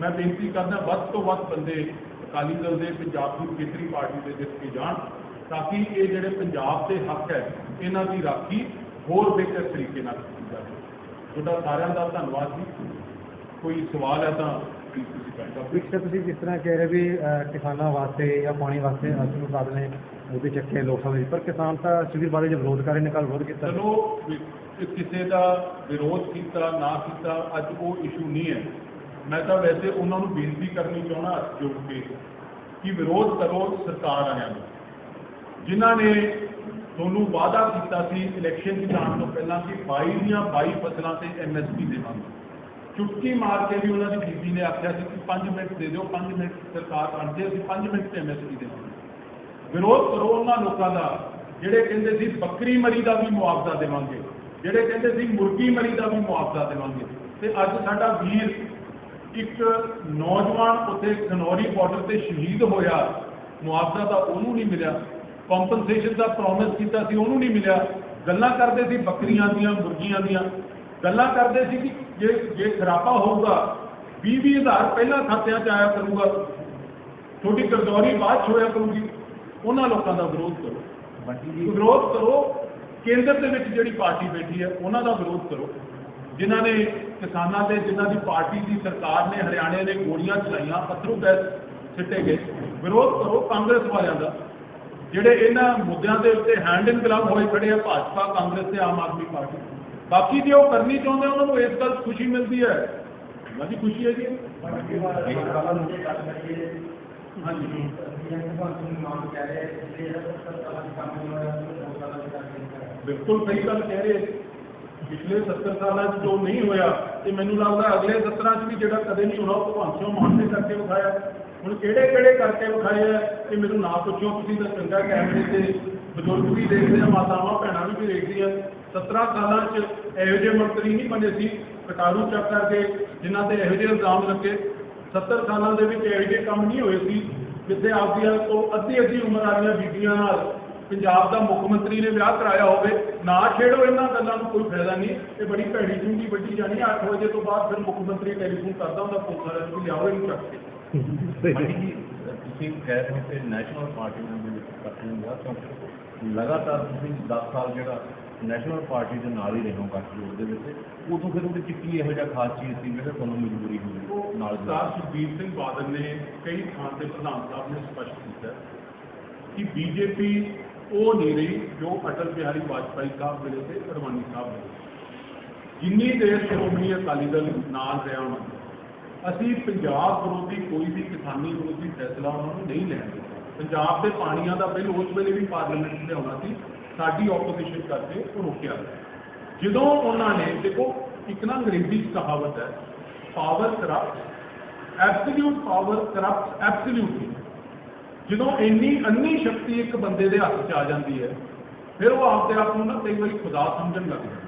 ਮੈਂ ਬੇਨਤੀ ਕਰਦਾ, ਵੱਧ ਤੋਂ ਵੱਧ ਬੰਦੇ ਅਕਾਲੀ ਦਲ ਦੇ ਪੰਜਾਬ ਦੀ ਖੇਤਰੀ ਪਾਰਟੀ ਦੇ ਜਿੱਤ ਕੇ ਜਾਣ ਤਾਂ ਕਿ ਇਹ ਜਿਹੜੇ ਪੰਜਾਬ ਦੇ ਹੱਕ ਹੈ ਇਹਨਾਂ ਦੀ ਰਾਖੀ ਹੋਰ ਬਿਹਤਰ ਤਰੀਕੇ ਨਾਲ ਕੀਤੀ ਜਾਵੇ। ਤੁਹਾਡਾ ਸਾਰਿਆਂ ਦਾ ਧੰਨਵਾਦ ਜੀ। ਕੋਈ ਸਵਾਲ ਹੈ ਤਾਂ ਤੁਸੀਂ ਇੱਕ ਤਾਂ ਤੁਸੀਂ ਜਿਸ ਤਰ੍ਹਾਂ ਕਹਿ ਰਹੇ ਵੀ ਕਿਸਾਨਾਂ ਵਾਸਤੇ ਜਾਂ ਪਾਣੀ ਵਾਸਤੇ ਬਾਦਲ ਨੇ ਮੋਦੀ ਚੱਕੇ ਲੋਕ ਸਭਾ ਪਰ ਕਿਸਾਨ ਤਾਂ ਸੁਖਬੀਰ ਬਾਦਲ ਜੀ ਵਿਰੋਧ ਕਰ ਰਹੇ ਨੇ ਕੱਲ ਵਿਰੋਧ ਕੀਤਾ। ਚਲੋ ਕਿਸੇ ਦਾ ਵਿਰੋਧ ਕੀਤਾ ਨਾ ਕੀਤਾ ਅੱਜ ਉਹ ਇਸ਼ੂ ਨਹੀਂ ਹੈ। ਮੈਂ ਤਾਂ ਵੈਸੇ ਉਹਨਾਂ ਨੂੰ ਬੇਨਤੀ ਕਰਨੀ ਚਾਹੁੰਦਾ ਹੱਥ ਜੋੜ ਕੇ, ਕਿ ਵਿਰੋਧ ਕਰੋ ਸਰਕਾਰ ਵਾਲਿਆਂ ਨੂੰ। ਜਿਨ੍ਹਾਂ ਨੇ ਤੁਹਾਨੂੰ ਵਾਅਦਾ ਕੀਤਾ ਸੀ ਇਲੈਕਸ਼ਨ 'ਚ ਜਾਣ ਤੋਂ ਪਹਿਲਾਂ ਕਿ 22 ਦੀਆਂ 22 ਫਸਲਾਂ ਤੇ ਐਮਐਸਪੀ ਦੇਵਾਂਗੇ ਚੁਟਕੀ ਮਾਰ ਕੇ ਵੀ ਉਹਨਾਂ ਦੀ ਬੀਬੀ ਨੇ ਆਖਿਆ ਸੀ ਕਿ 5 ਮਿੰਟ ਦੇ ਦਿਓ 5 ਮਿੰਟ ਸਰਕਾਰ ਬਣਦੇ ਅਸੀਂ 5 ਮਿੰਟ ਤੇ ਐਮਐਸਪੀ ਦੇਵਾਂਗੇ ਵਿਰੋਧ ਕਰੋ ਉਹਨਾਂ ਲੋਕਾਂ ਦਾ, ਜਿਹੜੇ ਕਹਿੰਦੇ ਸੀ ਬੱਕਰੀ ਮਰੀ ਦਾ ਵੀ ਮੁਆਵਜ਼ਾ ਦੇਵਾਂਗੇ, ਜਿਹੜੇ ਕਹਿੰਦੇ ਸੀ ਮੁਰਗੀ ਮਰੀ ਦਾ ਵੀ ਮੁਆਵਜ਼ਾ ਦੇਵਾਂਗੇ। ਤੇ ਅੱਜ ਸਾਡਾ ਵੀਰ ਇੱਕ ਨੌਜਵਾਨ ਉੱਥੇ ਖਨੌਰੀ ਬਾਰਡਰ ਤੇ ਸ਼ਹੀਦ ਹੋਇਆ। ਮੁਆਵਜ਼ਾ ਤਾਂ ਉਹਨੂੰ ਨਹੀਂ ਮਿਲਿਆ। ਕੰਪਨਸੇਸ਼ਨ ਦਾ ਪ੍ਰੋਮਿਸ ਕੀਤਾ ਸੀ ਉਹਨੂੰ ਨਹੀਂ ਮਿਲਿਆ। ਗੱਲਾਂ ਕਰਦੇ ਸੀ ਬੱਕਰੀਆਂ ਦੀਆਂ ਮੁਰਗੀਆਂ ਦੀਆਂ। ਗੱਲਾਂ ਕਰਦੇ ਸੀ ਕਿ ਜੇ ਜੇ ਖਰਾਬਾ ਹੋਊਗਾ 20 ਹਜ਼ਾਰ ਪਹਿਲਾਂ ਖਾਤਿਆਂ 'ਚ ਆਇਆ ਕਰੂਗਾ। ਤੁਹਾਡੀ ਗਰਦੌਰੀ ਬਾਅਦ ਹੋਇਆ ਕਰੂਗੀ। ਉਹਨਾਂ ਲੋਕਾਂ ਦਾ ਵਿਰੋਧ ਕਰੋ। ਵਿਰੋਧ ਕਰੋ। ਕੇਂਦਰ ਦੇ ਵਿੱਚ ਜਿਹੜੀ ਪਾਰਟੀ ਬੈਠੀ ਹੈ ਉਹਨਾਂ ਦਾ ਵਿਰੋਧ ਕਰੋ। ਜਿਨ੍ਹਾਂ ਨੇ ਕਿਸਾਨਾਂ ਤੇ ਜਿਨ੍ਹਾਂ ਦੀ ਪਾਰਟੀ ਦੀ ਸਰਕਾਰ ਨੇ ਹਰਿਆਣੇ ਨੇ ਗੋਲੀਆਂ ਚਲਾਈਆਂ ਅਥਰੂ ਗੈਸ ਸਿੱਟੇ ਗਏ। ਵਿਰੋਧ ਕਰੋ ਕਾਂਗਰਸ ਵਾਲਿਆਂ ਦਾ, ਜਿਹੜੇ ਇਹਨਾਂ ਮੁੱਦਿਆਂ ਦੇ ਉੱਤੇ ਹੈਂਡ ਇਨ ਗਲਵ ਹੋਏ ਖੜੇ ਆ, ਭਾਜਪਾ, ਕਾਂਗਰਸ ਤੇ ਆਮ ਆਦਮੀ ਪਾਰਟੀ। ਬਾਕੀ ਜੇ ਉਹ ਕਰਨੀ ਚਾਹੁੰਦੇ, ਉਹਨਾਂ ਨੂੰ ਇਸ ਗੱਲ ਖੁਸ਼ੀ ਮਿਲਦੀ ਹੈ। ਉਹਨਾਂ ਦੀ ਖੁਸ਼ੀ ਹੈ ਜੀ ਹਾਂਜੀ। ਬਿਲਕੁਲ ਸਹੀ ਗੱਲ ਕਹਿ ਰਹੇ। ਪਿਛਲੇ 70 ਸਾਲਾਂ 'ਚ ਜੋ ਨਹੀਂ ਹੋਇਆ, ਤੇ ਮੈਨੂੰ ਲੱਗਦਾ ਅਗਲੇ 70 'ਚ ਵੀ ਜਿਹੜਾ ਕਦੇ ਨਹੀਂ ਹੋਣਾ, ਉਹ ਭਗਵੰਤ ਸਿੰਘ ਮਾਨ ਨੇ ਕਰਕੇ ਵਿਖਾਇਆ। ਹੁਣ ਕਿਹੜੇ ਕਿਹੜੇ ਕਰਕੇ ਵਿਖਾਏ ਆ, ਤੇ ਮੈਨੂੰ ਨਾ ਪੁੱਛੋ ਤੁਸੀਂ ਤਾਂ ਚੰਗਾ ਕੈਮਰੇ ਤੇ ਬਜ਼ੁਰਗ ਵੀ ਦੇਖਦੇ ਆ, ਮਾਤਾਵਾਂ, ਭੈਣਾਂ ਵੀ ਦੇਖਦੀਆਂ 17 ਸਾਲਾਂ 'ਚ ਇਹੋ ਜਿਹੇ ਮੰਤਰੀ ਨਹੀਂ ਬਣੇ ਸੀ, ਕਟਾਰੂ ਚੱਕ ਕਰਕੇ, ਜਿਨ੍ਹਾਂ ਤੇ ਇਹੋ ਜਿਹੇ ਇਲਜ਼ਾਮ ਲੱਗੇ। 70 ਸਾਲਾਂ ਦੇ ਵਿੱਚ ਇਹੋ ਜਿਹੇ ਕੰਮ ਨਹੀਂ ਹੋਏ ਸੀ, ਜਿੱਥੇ ਆਪਦੀਆਂ ਤੋਂ ਅੱਧੀ ਅੱਧੀ ਉਮਰ ਵਾਲੀਆਂ ਬੀਬੀਆਂ ਨਾਲ ਪੰਜਾਬ ਦਾ ਮੁੱਖ ਮੰਤਰੀ ਨੇ ਵਿਆਹ ਕਰਾਇਆ ਹੋਵੇ ਨਾ ਛੇੜੋ ਇਹਨਾਂ ਗੱਲਾਂ ਨੂੰ ਕੋਈ ਫਾਇਦਾ ਨਹੀਂ। ਇਹ ਬੜੀ ਭੈੜੀ ਚੁੰਗੀ ਵੱਡੀ ਜਾਣੀ 8 ਵਜੇ ਤੋਂ ਬਾਅਦ ਫਿਰ ਮੁੱਖ ਮੰਤਰੀ ਟੈਲੀਫੋਨ ਕਰਦਾ ਹੁੰਦਾ ਪੁਲਿਸ ਵਾਲਿਆਂ ਨੂੰ ਲਿਆਓ ਇਹਨੂੰ ਚੱਕ ਕੇ। ਤੁਸੀਂ ਕਹਿ ਰਹੇ ਹੋ ਕਿ ਨੈਸ਼ਨਲ ਪਾਰਟੀਆਂ ਦੇ ਵਿੱਚ ਇਕੱਠੇ ਹੋ ਕਿਉਂਕਿ ਲਗਾਤਾਰ ਤੁਸੀਂ 10 ਸਾਲ ਜਿਹੜਾ ਨੈਸ਼ਨਲ ਪਾਰਟੀ ਦੇ ਨਾਲ ਹੀ ਰਹੇ ਹੋ ਗੱਠਜੋੜ ਦੇ ਵਿੱਚ ਉਦੋਂ ਫਿਰ ਉਹਦੇ ਚ ਕੀ ਇਹੋ ਜਿਹਾ ਖਾਸ ਚੀਜ਼ ਸੀ ਜਿਹੜਾ ਤੁਹਾਨੂੰ ਮਜਬੂਰੀ ਹੋਈ ਨਾਲ ਸਰਦਾਰ ਸੁਖਬੀਰ ਸਿੰਘ ਬਾਦਲ ਨੇ ਕਈ ਥਾਂ ਤੇ ਪ੍ਰਧਾਨ ਸਾਹਿਬ ਨੇ ਸਪਸ਼ਟ ਕੀਤਾ ਕਿ ਬੀਜੇਪੀ ਉਹ ਨਹੀਂ ਰਹੀ ਜੋ ਅਟਲ ਬਿਹਾਰੀ ਵਾਜਪਾਈ ਸਾਹਿਬ ਵੇਲੇ ਤੇ ਅਡਵਾਨੀ ਸਾਹਿਬ ਵੇਲੇ ਜਿੰਨੀ ਦੇਰ ਸ਼੍ਰੋਮਣੀ ਅਕਾਲੀ ਦਲ ਨਾਲ ਰਿਹਾ ਉਹਨਾਂ ਦਾ, ਅਸੀਂ ਪੰਜਾਬ ਵਿਰੋਧੀ ਕੋਈ ਵੀ ਕਿਸਾਨੀ ਵਿਰੋਧੀ ਫੈਸਲਾ ਉਹਨਾਂ ਨੂੰ ਨਹੀਂ ਲੈਣ ਦਿੱਤਾ। ਪੰਜਾਬ ਦੇ ਪਾਣੀਆਂ ਦਾ ਬਿੱਲ ਉਸ ਵੇਲੇ ਵੀ ਪਾਰਲੀਮੈਂਟ 'ਚ ਲਿਆਉਣਾ ਸੀ ਸਾਡੀ ਆਪੋਜੀਸ਼ਨ ਕਰਕੇ ਉਹ ਰੋਕਿਆ ਜਦੋਂ ਉਹਨਾਂ ਨੇ ਦੇਖੋ ਇੱਕ ਨਾ ਅੰਗਰੇਜ਼ੀ ਕਹਾਵਤ ਹੈ power corrupt absolute power corrupt absolutely ਜਦੋਂ ਇੰਨੀ ਅੰਨੀ ਸ਼ਕਤੀ ਇੱਕ ਬੰਦੇ ਦੇ ਹੱਥ 'ਚ ਆ ਜਾਂਦੀ ਹੈ, ਫਿਰ ਉਹ ਆਪਦੇ ਆਪ ਨੂੰ ਨਾ ਕਈ ਵਾਰੀ ਖੁਦਾ ਸਮਝਣ ਲੱਗ ਜਾਂਦਾ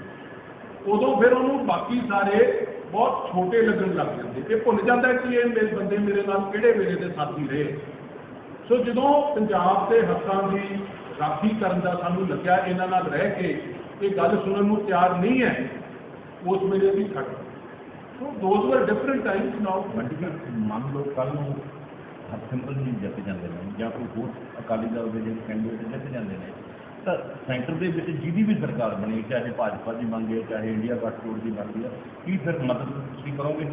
ਉਦੋਂ ਫਿਰ ਉਹਨੂੰ ਬਾਕੀ ਸਾਰੇ ਬਹੁਤ ਛੋਟੇ ਲੱਗਣ ਲੱਗ ਜਾਂਦੇ। ਇਹ ਭੁੱਲ ਜਾਂਦਾ ਕਿ ਇਹ ਮੇਰੇ ਬੰਦੇ ਮੇਰੇ ਨਾਲ ਕਿਹੜੇ ਵੇਲੇ ਦੇ ਸਾਥੀ ਰਹੇ। ਸੋ ਜਦੋਂ ਪੰਜਾਬ ਦੇ ਹੱਕਾਂ ਦੀ ਰਾਖੀ ਕਰਨ ਦਾ ਸਾਨੂੰ ਲੱਗਿਆ, ਇਹਨਾਂ ਨਾਲ ਰਹਿ ਕੇ ਇਹ ਗੱਲ ਸੁਣਨ ਨੂੰ ਤਿਆਰ ਨਹੀਂ ਹੈ, ਉਸ ਵੇਲੇ ਅਸੀਂ ਖੜ so those were different times now Bunty ਮੰਨ ਲਓ ਕੱਲ ਨੂੰ ਹਰਸਿਮਰਤ ਜੀ ਜਿੱਤ ਜਾਂਦੇ ਨੇ ਜਾਂ ਕੋਈ ਹੋਰ ਅਕਾਲੀ ਦਲ ਦੇ ਜਿਹੜੇ ਕੈਂਡੀਡੇਟ ਜਿੱਤ ਜਾਂਦੇ ਨੇ, ਤਾਂ ਸੈਂਟਰ ਦੇ ਵਿੱਚ ਜਿਹਦੀ ਵੀ ਸਰਕਾਰ ਬਣੀ, ਚਾਹੇ ਭਾਜਪਾ ਦੀ ਬਣਦੀ ਹੈ, ਚਾਹੇ ਇੰਡੀਆ ਗੱਠਜੋੜ ਦੀ ਬਣਦੀ ਹੈ, ਕੀ ਫਿਰ ਮਦਦ ਤੁਸੀਂ ਕਰੋਗੇ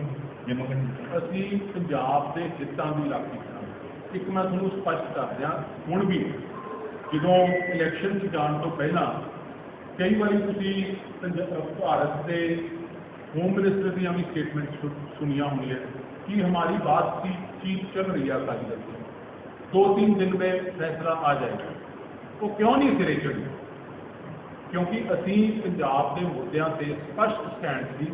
ਜਿਵੇਂ ਕਿ ਅਸੀਂ ਪੰਜਾਬ ਦੇ ਹਿੱਤਾਂ ਦੀ ਰਾਖੀ ਕਰਾਂਗੇ। ਇੱਕ ਮੈਂ ਤੁਹਾਨੂੰ ਸਪਸ਼ਟ ਕਰ ਦਿਆਂ ਹੁਣ ਵੀ ਜਦੋਂ ਇਲੈਕਸ਼ਨ 'ਚ ਜਾਣ ਤੋਂ ਪਹਿਲਾਂ ਕਈ ਵਾਰੀ ਤੁਸੀਂ ਪੰਜ- ਭਾਰਤ ਦੇ ਹੋਮ ਮਿਨਿਸਟਰ ਦੀਆਂ ਵੀ ਸਟੇਟਮੈਂਟ ਸੁਣੀਆਂ ਹੋਣਗੀਆਂ। ਕਿ ਹਮਾਰੀ ਬਾਤ की चीज चल रही है अकाली दल से दो तीन दिन में फैसला आ जाएगा वो क्यों नहीं सिरे चढ़ी ਕਿਉਂਕਿ ਅਸੀਂ ਪੰਜਾਬ ਦੇ ਮੁੱਦਿਆਂ ਤੇ ਸਪਸ਼ਟ ਸਟੈਂਡ ਸੀ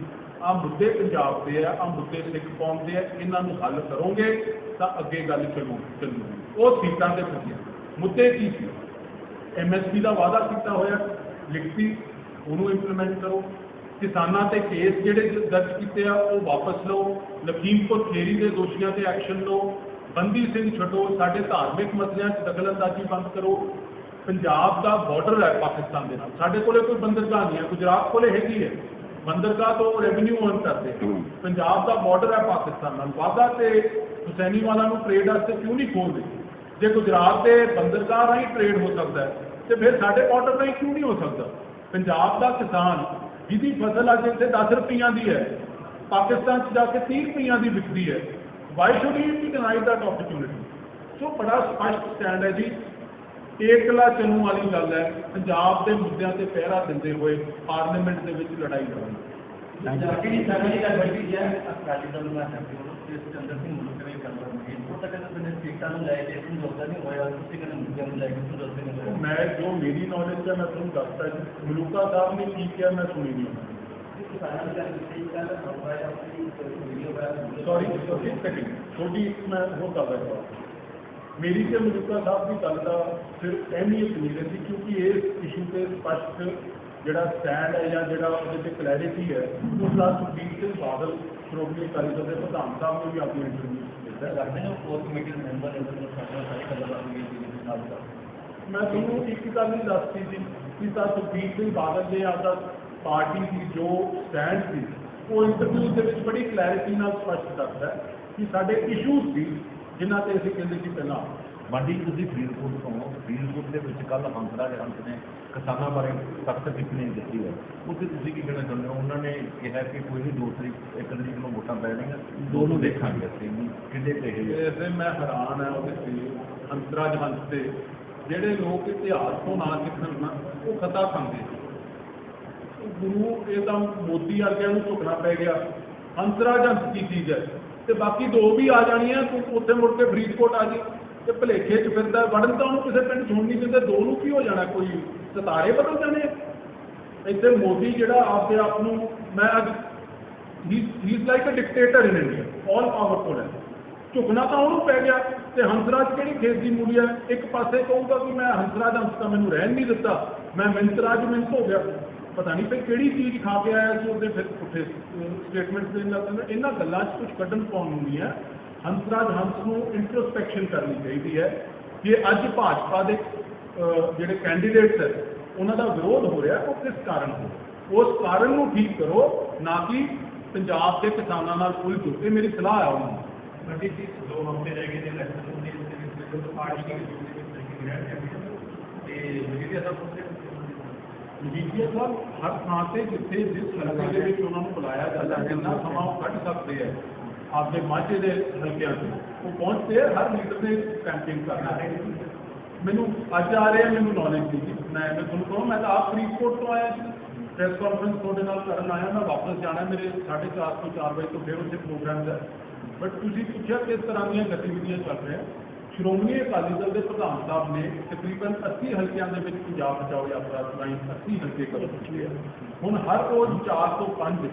ਆ ਮੁੱਦੇ ਪੰਜਾਬ ਦੇ ਆ ਆ ਮੁੱਦੇ ਸਿੱਖ ਕੌਮ ਦੇ ਆ ਇਹਨਾਂ ਨੂੰ ਹੱਲ ਕਰੋਗੇ ਤਾਂ ਅੱਗੇ ਗੱਲ ਚੱਲੂ ਚੱਲੂਗੀ ਉਹ ਸੀਟਾਂ ਦੇ ਮੁੱਦੇ ਮੁੱਦੇ ਕੀ ਸੀ ਐਮਐਸਪੀ ਦਾ ਵਾਅਦਾ ਕੀਤਾ ਹੋਇਆ ਲਿਖਤੀ ਉਹਨੂੰ ਇੰਪਲੀਮੈਂਟ ਕਰੋ ਕਿਸਾਨਾਂ ਤੇ ਕੇਸ ਜਿਹੜੇ ਦਰਜ ਕੀਤੇ ਆ ਉਹ ਵਾਪਸ ਲਓ। ਲਖੀਮਪੁਰ ਖੇਰੀ ਦੇ ਦੋਸ਼ੀਆਂ ਤੇ ਐਕਸ਼ਨ ਲਓ। ਬੰਦੀ ਸਿੰਘ ਛੱਡੋ ਸਾਡੇ ਧਾਰਮਿਕ ਮਸਲਿਆਂ 'ਚ ਦਖਲਅੰਦਾਜ਼ੀ ਬੰਦ ਕਰੋ। ਪੰਜਾਬ ਦਾ ਬਾਰਡਰ ਹੈ ਪਾਕਿਸਤਾਨ ਦੇ ਨਾਲ। ਸਾਡੇ ਕੋਲੇ ਕੋਈ ਬੰਦਰਗਾਹ ਨਹੀਂ ਹੈ। ਗੁਜਰਾਤ ਕੋਲੇ ਹੈਗੀ ਹੈ। ਬੰਦਰਗਾਹ ਤੋਂ ਰੈਵਨਿਊ ਅਰਨ ਕਰਦੇ। ਪੰਜਾਬ ਦਾ ਬਾਰਡਰ ਹੈ ਪਾਕਿਸਤਾਨ ਨਾਲ। ਵਾਧਾ ਤੇ ਹੁਸੈਨੀ ਵਾਲਾ ਨੂੰ ਟ੍ਰੇਡ ਵਾਸਤੇ ਕਿਉਂ ਨਹੀਂ ਖੋਲਦੇ ਜੇ ਗੁਜਰਾਤ ਦੇ ਬੰਦਰਗਾਹ ਰਾਹੀਂ ਟ੍ਰੇਡ ਹੋ ਸਕਦਾ ਹੈ ਤੇ ਫਿਰ ਸਾਡੇ ਬਾਰਡਰ ਰਾਹੀਂ ਕਿਉਂ ਨਹੀਂ ਹੋ ਸਕਦਾ? ਪੰਜਾਬ ਦਾ ਕਿਸਾਨ ਜਿਹਦੀ ਫਸਲ ਅੱਜ ਇੱਥੇ 10 ਰੁਪਈਆਂ ਦੀ ਹੈ, ਪਾਕਿਸਤਾਨ 'ਚ ਜਾ ਕੇ 30 ਰੁਪਈਆਂ ਦੀ ਵਿਕਦੀ ਹੈ। Why should he be that opportunity so ਬੜਾ ਸਪਸ਼ਟ ਸਟੈਂਡ ਹੈ ਜੀ। ਏਕਲਾ ਚਲੂ ਵਾਲੀ ਗੱਲ ਹੈ, ਪੰਜਾਬ ਦੇ ਮੁੱਦਿਆਂ ਤੇ ਪਹਿਰਾ ਦਿੰਦੇ ਹੋਏ ਪਾਰਲੀਮੈਂਟ ਦੇ ਵਿੱਚ ਲੜਾਈ ਲੜਾਈ ਜਿਹੜੀ ਸਾਡੀ ਗੱਲ ਵੱਡੀ ਹੈ ਅਕਾਲੀ ਦਲ ਨਾਲ ਚੰਦਰ ਸਿੰਘ ਕੀਤੀ ਉਹ ਤਾਂ ਕਹਿੰਦੇ ਨੇ ਸੀਟਾਂ ਨੂੰ ਲੈ ਕੇ ਸਮਝੌਤਾ ਨਹੀਂ ਹੋਇਆ ਤੁਸੀਂ ਕਹਿੰਦੇ ਮੁੱਦਿਆਂ ਨੂੰ ਲੈ ਕੇ ਸਮਝੌਤਾ ਨਹੀਂ ਹੋਇਆ ਮੈਂ ਜੋ ਮੇਰੀ ਨੌਲੇਜ ਹੈ ਮੈਂ ਤੁਹਾਨੂੰ ਦੱਸਦਾ ਜੀ ਮਲੂਕਾ ਸਾਹਿਬ ਨੇ ਕੀ ਕਿਹਾ ਮੈਂ ਸੁਣੀ ਨਹੀਂ ਕਿਸਾਨਾਂ ਦੀ ਗੱਲ ਕੀਤੀ ਕੱਲ ਹਮਾਰਾ ਆਪਣੀ video viral sorry sorry second ਤੁਹਾਡੀ ਮੈਂ ਹੋਰ ਕਰਦਾ ਜਵਾਬ ਮੇਰੀ ਤੇ ਮਲੂਕਾ ਸਾਹਿਬ ਦੀ ਦਾ ਦਾ ਦੇ ਦੇ ਦਾ ਮੈਂ ਤੁਹਾਨੂੰ ਇੱਕ ਗੱਲ ਹੀ ਦੱਸਦੀ ਸੀ ਕਿ ਤਾਂ ਸੁਖਬੀਰ ਸਿੰਘ ਬਾਦਲ ਨੇ ਆਪਦਾ ਪਾਰਟੀ ਦੀ ਜੋ ਸਟੈਂਡ ਸੀ ਉਹ ਇੰਟਰਵਿਊ ਦੇ ਵਿੱਚ ਬੜੀ ਕਲੈਰਿਟੀ ਨਾਲ ਸਪਸ਼ਟ ਦੱਸਦਾ ਹੈ ਕਿ ਸਾਡੇ ਇਸ਼ੂਜ਼ ਸੀ ਜਿਨ੍ਹਾਂ ਤੇ ਅਸੀਂ ਕਹਿੰਦੇ ਸੀ ਪਹਿਲਾਂ ਮੰਡੀ ਤੁਸੀਂ ਫਰੀਦਕੋਟ ਤੋਂ ਫਰੀਦਕੋਟ ਦੇ ਵਿੱਚ ਕੱਲ ਹੰਸਰਾਜ ਹੰਸ ਨੇ ਕਿਸਾਨਾਂ ਬਾਰੇ ਸਖਤ ਟਿੱਪਣੀ ਦਿੱਤੀ ਹੈ ਉੱਥੇ ਤੁਸੀਂ ਕੀ ਕਹਿਣਾ ਚਾਹੁੰਦੇ ਹੋ? ਉਹਨਾਂ ਨੇ ਕਿਹਾ ਕਿ ਕੋਈ ਵੀ ਦੋ ਤਰੀਕ ਇੱਕ ਤਰੀਕ ਨੂੰ ਵੋਟਾਂ ਪੈਣੀਆਂ ਦੋ ਨੂੰ ਦੇਖਾਂਗੇ ਅਸੀਂ ਕਿਹਦੇ ਤੇ ਇਹ ਇਸੇ ਮੈਂ ਹੈਰਾਨ ਹਾਂ ਉਹਦੇ ਤੇ ਹੰਸਰਾਜ ਹੰਸ ਤੇ। ਜਿਹੜੇ ਲੋਕ ਇਤਿਹਾਸ ਤੋਂ ਨਾ ਸਿੱਖਣ ਨਾ ਉਹ ਖਤਾ ਖਾਂਦੇ ਗੁਰੂ ਇਹ ਤਾਂ ਮੋਦੀ ਵਰਗਿਆਂ ਨੂੰ ਝੁਕਣਾ ਪੈ ਗਿਆ। ਹੰਸਰਾਜ ਹੰਸ ਕੀ ਚੀਜ਼ ਹੈ। ਤੇ ਬਾਕੀ ਦੋ ਵੀ ਆ ਜਾਣੀਆਂ ਤੂੰ ਉੱਥੇ ਮੁੜ ਕੇ ਫਰੀਦਕੋਟ ਆ ਜੀ ਤੇ ਭਲੇਖੇ ਚ ਫਿਰਦਾ ਵੜਨ ਤਾਂ ਉਹਨੂੰ ਕਿਸੇ ਪਿੰਡ ਸੁਣ ਨਹੀਂ ਦਿੰਦੇ। ਦੋ ਨੂੰ ਕੀ ਹੋ ਜਾਣਾ? ਕੋਈ ਸਿਤਾਰੇ ਬਦਲ ਜਾਣੇ ਆ? ਇੱਥੇ ਮੋਦੀ ਜਿਹੜਾ ਆਪਦੇ ਆਪ ਨੂੰ ਮੈਂ ਅੱਜ ਹੀ is like a dictator in India all powerful ਹੈ ਝੁਕਣਾ ਤਾਂ ਉਹਨੂੰ ਪੈ ਗਿਆ ਤੇ ਹੰਸਰਾਜ ਕਿਹੜੀ ਖੇਤ ਦੀ ਮੂਲੀ ਹੈ ਇੱਕ ਪਾਸੇ ਕਹੂਗਾ ਕਿ ਮੈਂ ਹੰਸਰਾਜ ਹੰਸ ਤਾਂ ਮੈਨੂੰ ਰਹਿਣ ਨਹੀਂ ਦਿੱਤਾ। ਮੈਂ ਮਿੰਤਰਾਜ ਮਿੰਤ ਹੋ ਗਿਆ। ਪਤਾ ਨਹੀਂ ਫਿਰ ਕਿਹੜੀ ਚੀਜ਼ ਖਾ ਕੇ ਆਇਆ ਸੀ ਉਹਦੇ ਫਿਰ ਪੁੱਠੇ ਸਟੇਟਮੈਂਟਸ ਦੇਣ ਨਾਲ ਪੈਂਦਾ ਇਹਨਾਂ ਗੱਲਾਂ 'ਚ ਕੁਝ ਕੱਢਣ ਪਾਉਣ ਨੂੰ ਨਹੀਂ ਹੈ। ਹੰਸਰਾਜ ਹੰਸ ਨੂੰ ਇੰਟਰੋਸਪੈਕਸ਼ਨ ਕਰਨੀ ਚਾਹੀਦੀ ਹੈ ਕਿ ਅੱਜ ਭਾਜਪਾ ਦੇ ਜਿਹੜੇ ਕੈਂਡੀਡੇਟਸ ਹੈ, ਉਹਨਾਂ ਦਾ ਵਿਰੋਧ ਹੋ ਰਿਹਾ, ਉਹ ਕਿਸ ਕਾਰਨ ਹੋ ਉਸ ਕਾਰਨ ਨੂੰ ਠੀਕ ਕਰੋ, ਨਾ ਕਿ ਪੰਜਾਬ ਦੇ ਕਿਸਾਨਾਂ ਨਾਲ ਉਲਝੋ ਇਹ ਮੇਰੀ ਸਲਾਹ ਹੈ ਉਹਨਾਂ ਨੂੰ ਵੱਡੀ ਸੀ ਦੋ ਹਫ਼ਤੇ ਰਹਿ ਗਏ ਨੇ ਇਲੈਕਸ਼ਨ ਦੇ ਵਿੱਚ ਵਿੱਚ ਪਾਰਟੀ ਦੀ ਵਿੱਚ ਤਰੀਕੇ ਰਹਿ ਤੇ ਜਿਹੜੀ ਅਸਾਂ ਪੁੱਛਦੇ ਮਜੀਠੀਆ ਸਾਹਿਬ ਹਰ ਥਾਂ ਤੇ ਜਿੱਥੇ ਜਿਸ ਹਲਕੇ ਦੇ ਵਿੱਚ ਉਹਨਾਂ ਨੂੰ ਬੁਲਾਇਆ ਜਾਂਦਾ ਹੈ ਜਿੰਨਾ ਸਮਾਂ ਉਹ ਕੱਢ ਸਕਦੇ ਹੈ ਆਪਦੇ ਮਾਝੇ ਦੇ ਹਲਕਿਆਂ ਤੋਂ, ਉਹ ਪਹੁੰਚਦੇ ਆ, ਹਰ ਲੀਡਰ ਨੇ ਕੈਂਪੇਨ ਕਰਨਾ ਹੈ ਮੈਨੂੰ ਅੱਜ ਆ ਰਿਹਾ ਮੈਨੂੰ ਨੌਲੇਜ ਨਹੀਂ ਮੈਂ ਮੈਂ ਤੁਹਾਨੂੰ ਕਹਾਂ, ਮੈਂ ਤਾਂ ਆਪ ਫਰੀਦਕੋਟ ਤੋਂ ਆਇਆ ਸੀ। ਪ੍ਰੈਸ ਕਾਨਫਰੰਸ ਤੁਹਾਡੇ ਨਾਲ ਕਰਨ ਆਇਆ, ਮੈਂ ਵਾਪਸ ਜਾਣਾ, ਮੇਰੇ 4:30 ਤੋਂ 4 ਵਜੇ ਤੋਂ ਫਿਰ ਉੱਥੇ ਪ੍ਰੋਗਰਾਮ ਦਾ। ਬਟ ਤੁਸੀਂ ਪੁੱਛਿਆ ਕਿਸ ਤਰ੍ਹਾਂ ਦੀਆਂ ਗਤੀਵਿਧੀਆਂ ਚੱਲ ਰਹੀਆਂ? ਸ਼੍ਰੋਮਣੀ ਅਕਾਲੀ ਦਲ ਦੇ ਪ੍ਰਧਾਨ ਸਾਹਿਬ ਨੇ ਤਕਰੀਬਨ 80 ਹਲਕਿਆਂ ਦੇ ਵਿੱਚ ਪੰਜਾਬ ਬਚਾਓ ਯਾਤਰਾ ਚਲਾਈ 80 ਹਲਕੇ ਕਰ ਚੁੱਕੇ ਆ। ਹੁਣ ਹਰ ਰੋਜ਼ 4 ਤੋਂ 5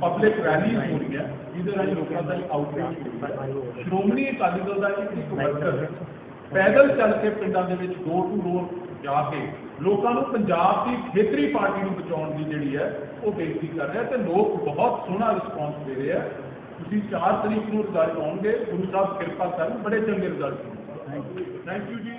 ਪਬਲਿਕ ਰੈਲੀ ਹੋ ਰਹੀ ਹੈ ਜਿਹਦੇ ਰਾਹੀਂ ਲੋਕਾਂ ਦਾ ਆਊਟਰੀਚ ਹੋ ਰਿਹਾ ਹੈ। ਸ਼੍ਰੋਮਣੀ ਅਕਾਲੀ ਦਲ ਦਾ ਇੱਕ ਇੱਕ ਵਰਕਰ ਪੈਦਲ ਚੱਲ ਕੇ ਪਿੰਡਾਂ ਦੇ ਵਿੱਚ ਡੋਰ ਟੂ ਡੋਰ ਜਾ ਕੇ ਲੋਕਾਂ ਨੂੰ ਪੰਜਾਬ ਦੀ ਖੇਤਰੀ ਪਾਰਟੀ ਨੂੰ ਬਚਾਉਣ ਦੀ ਜਿਹੜੀ ਹੈ ਉਹ ਬੇਨਤੀ ਕਰ ਰਿਹਾ ਤੇ ਲੋਕ ਬਹੁਤ ਸੋਹਣਾ ਰਿਸਪੌਂਸ ਦੇ ਰਹੇ ਆ। ਤੁਸੀਂ 4 ਤਰੀਕ ਨੂੰ ਰਿਜ਼ਲਟ ਆਉਣਗੇ ਗੁਰੂ ਸਾਹਿਬ ਕਿਰਪਾ ਕਰਨ ਬੜੇ ਚੰਗੇ ਰਿਜ਼ਲਟ ਥੈਂਕ ਯੂ ਜੀ।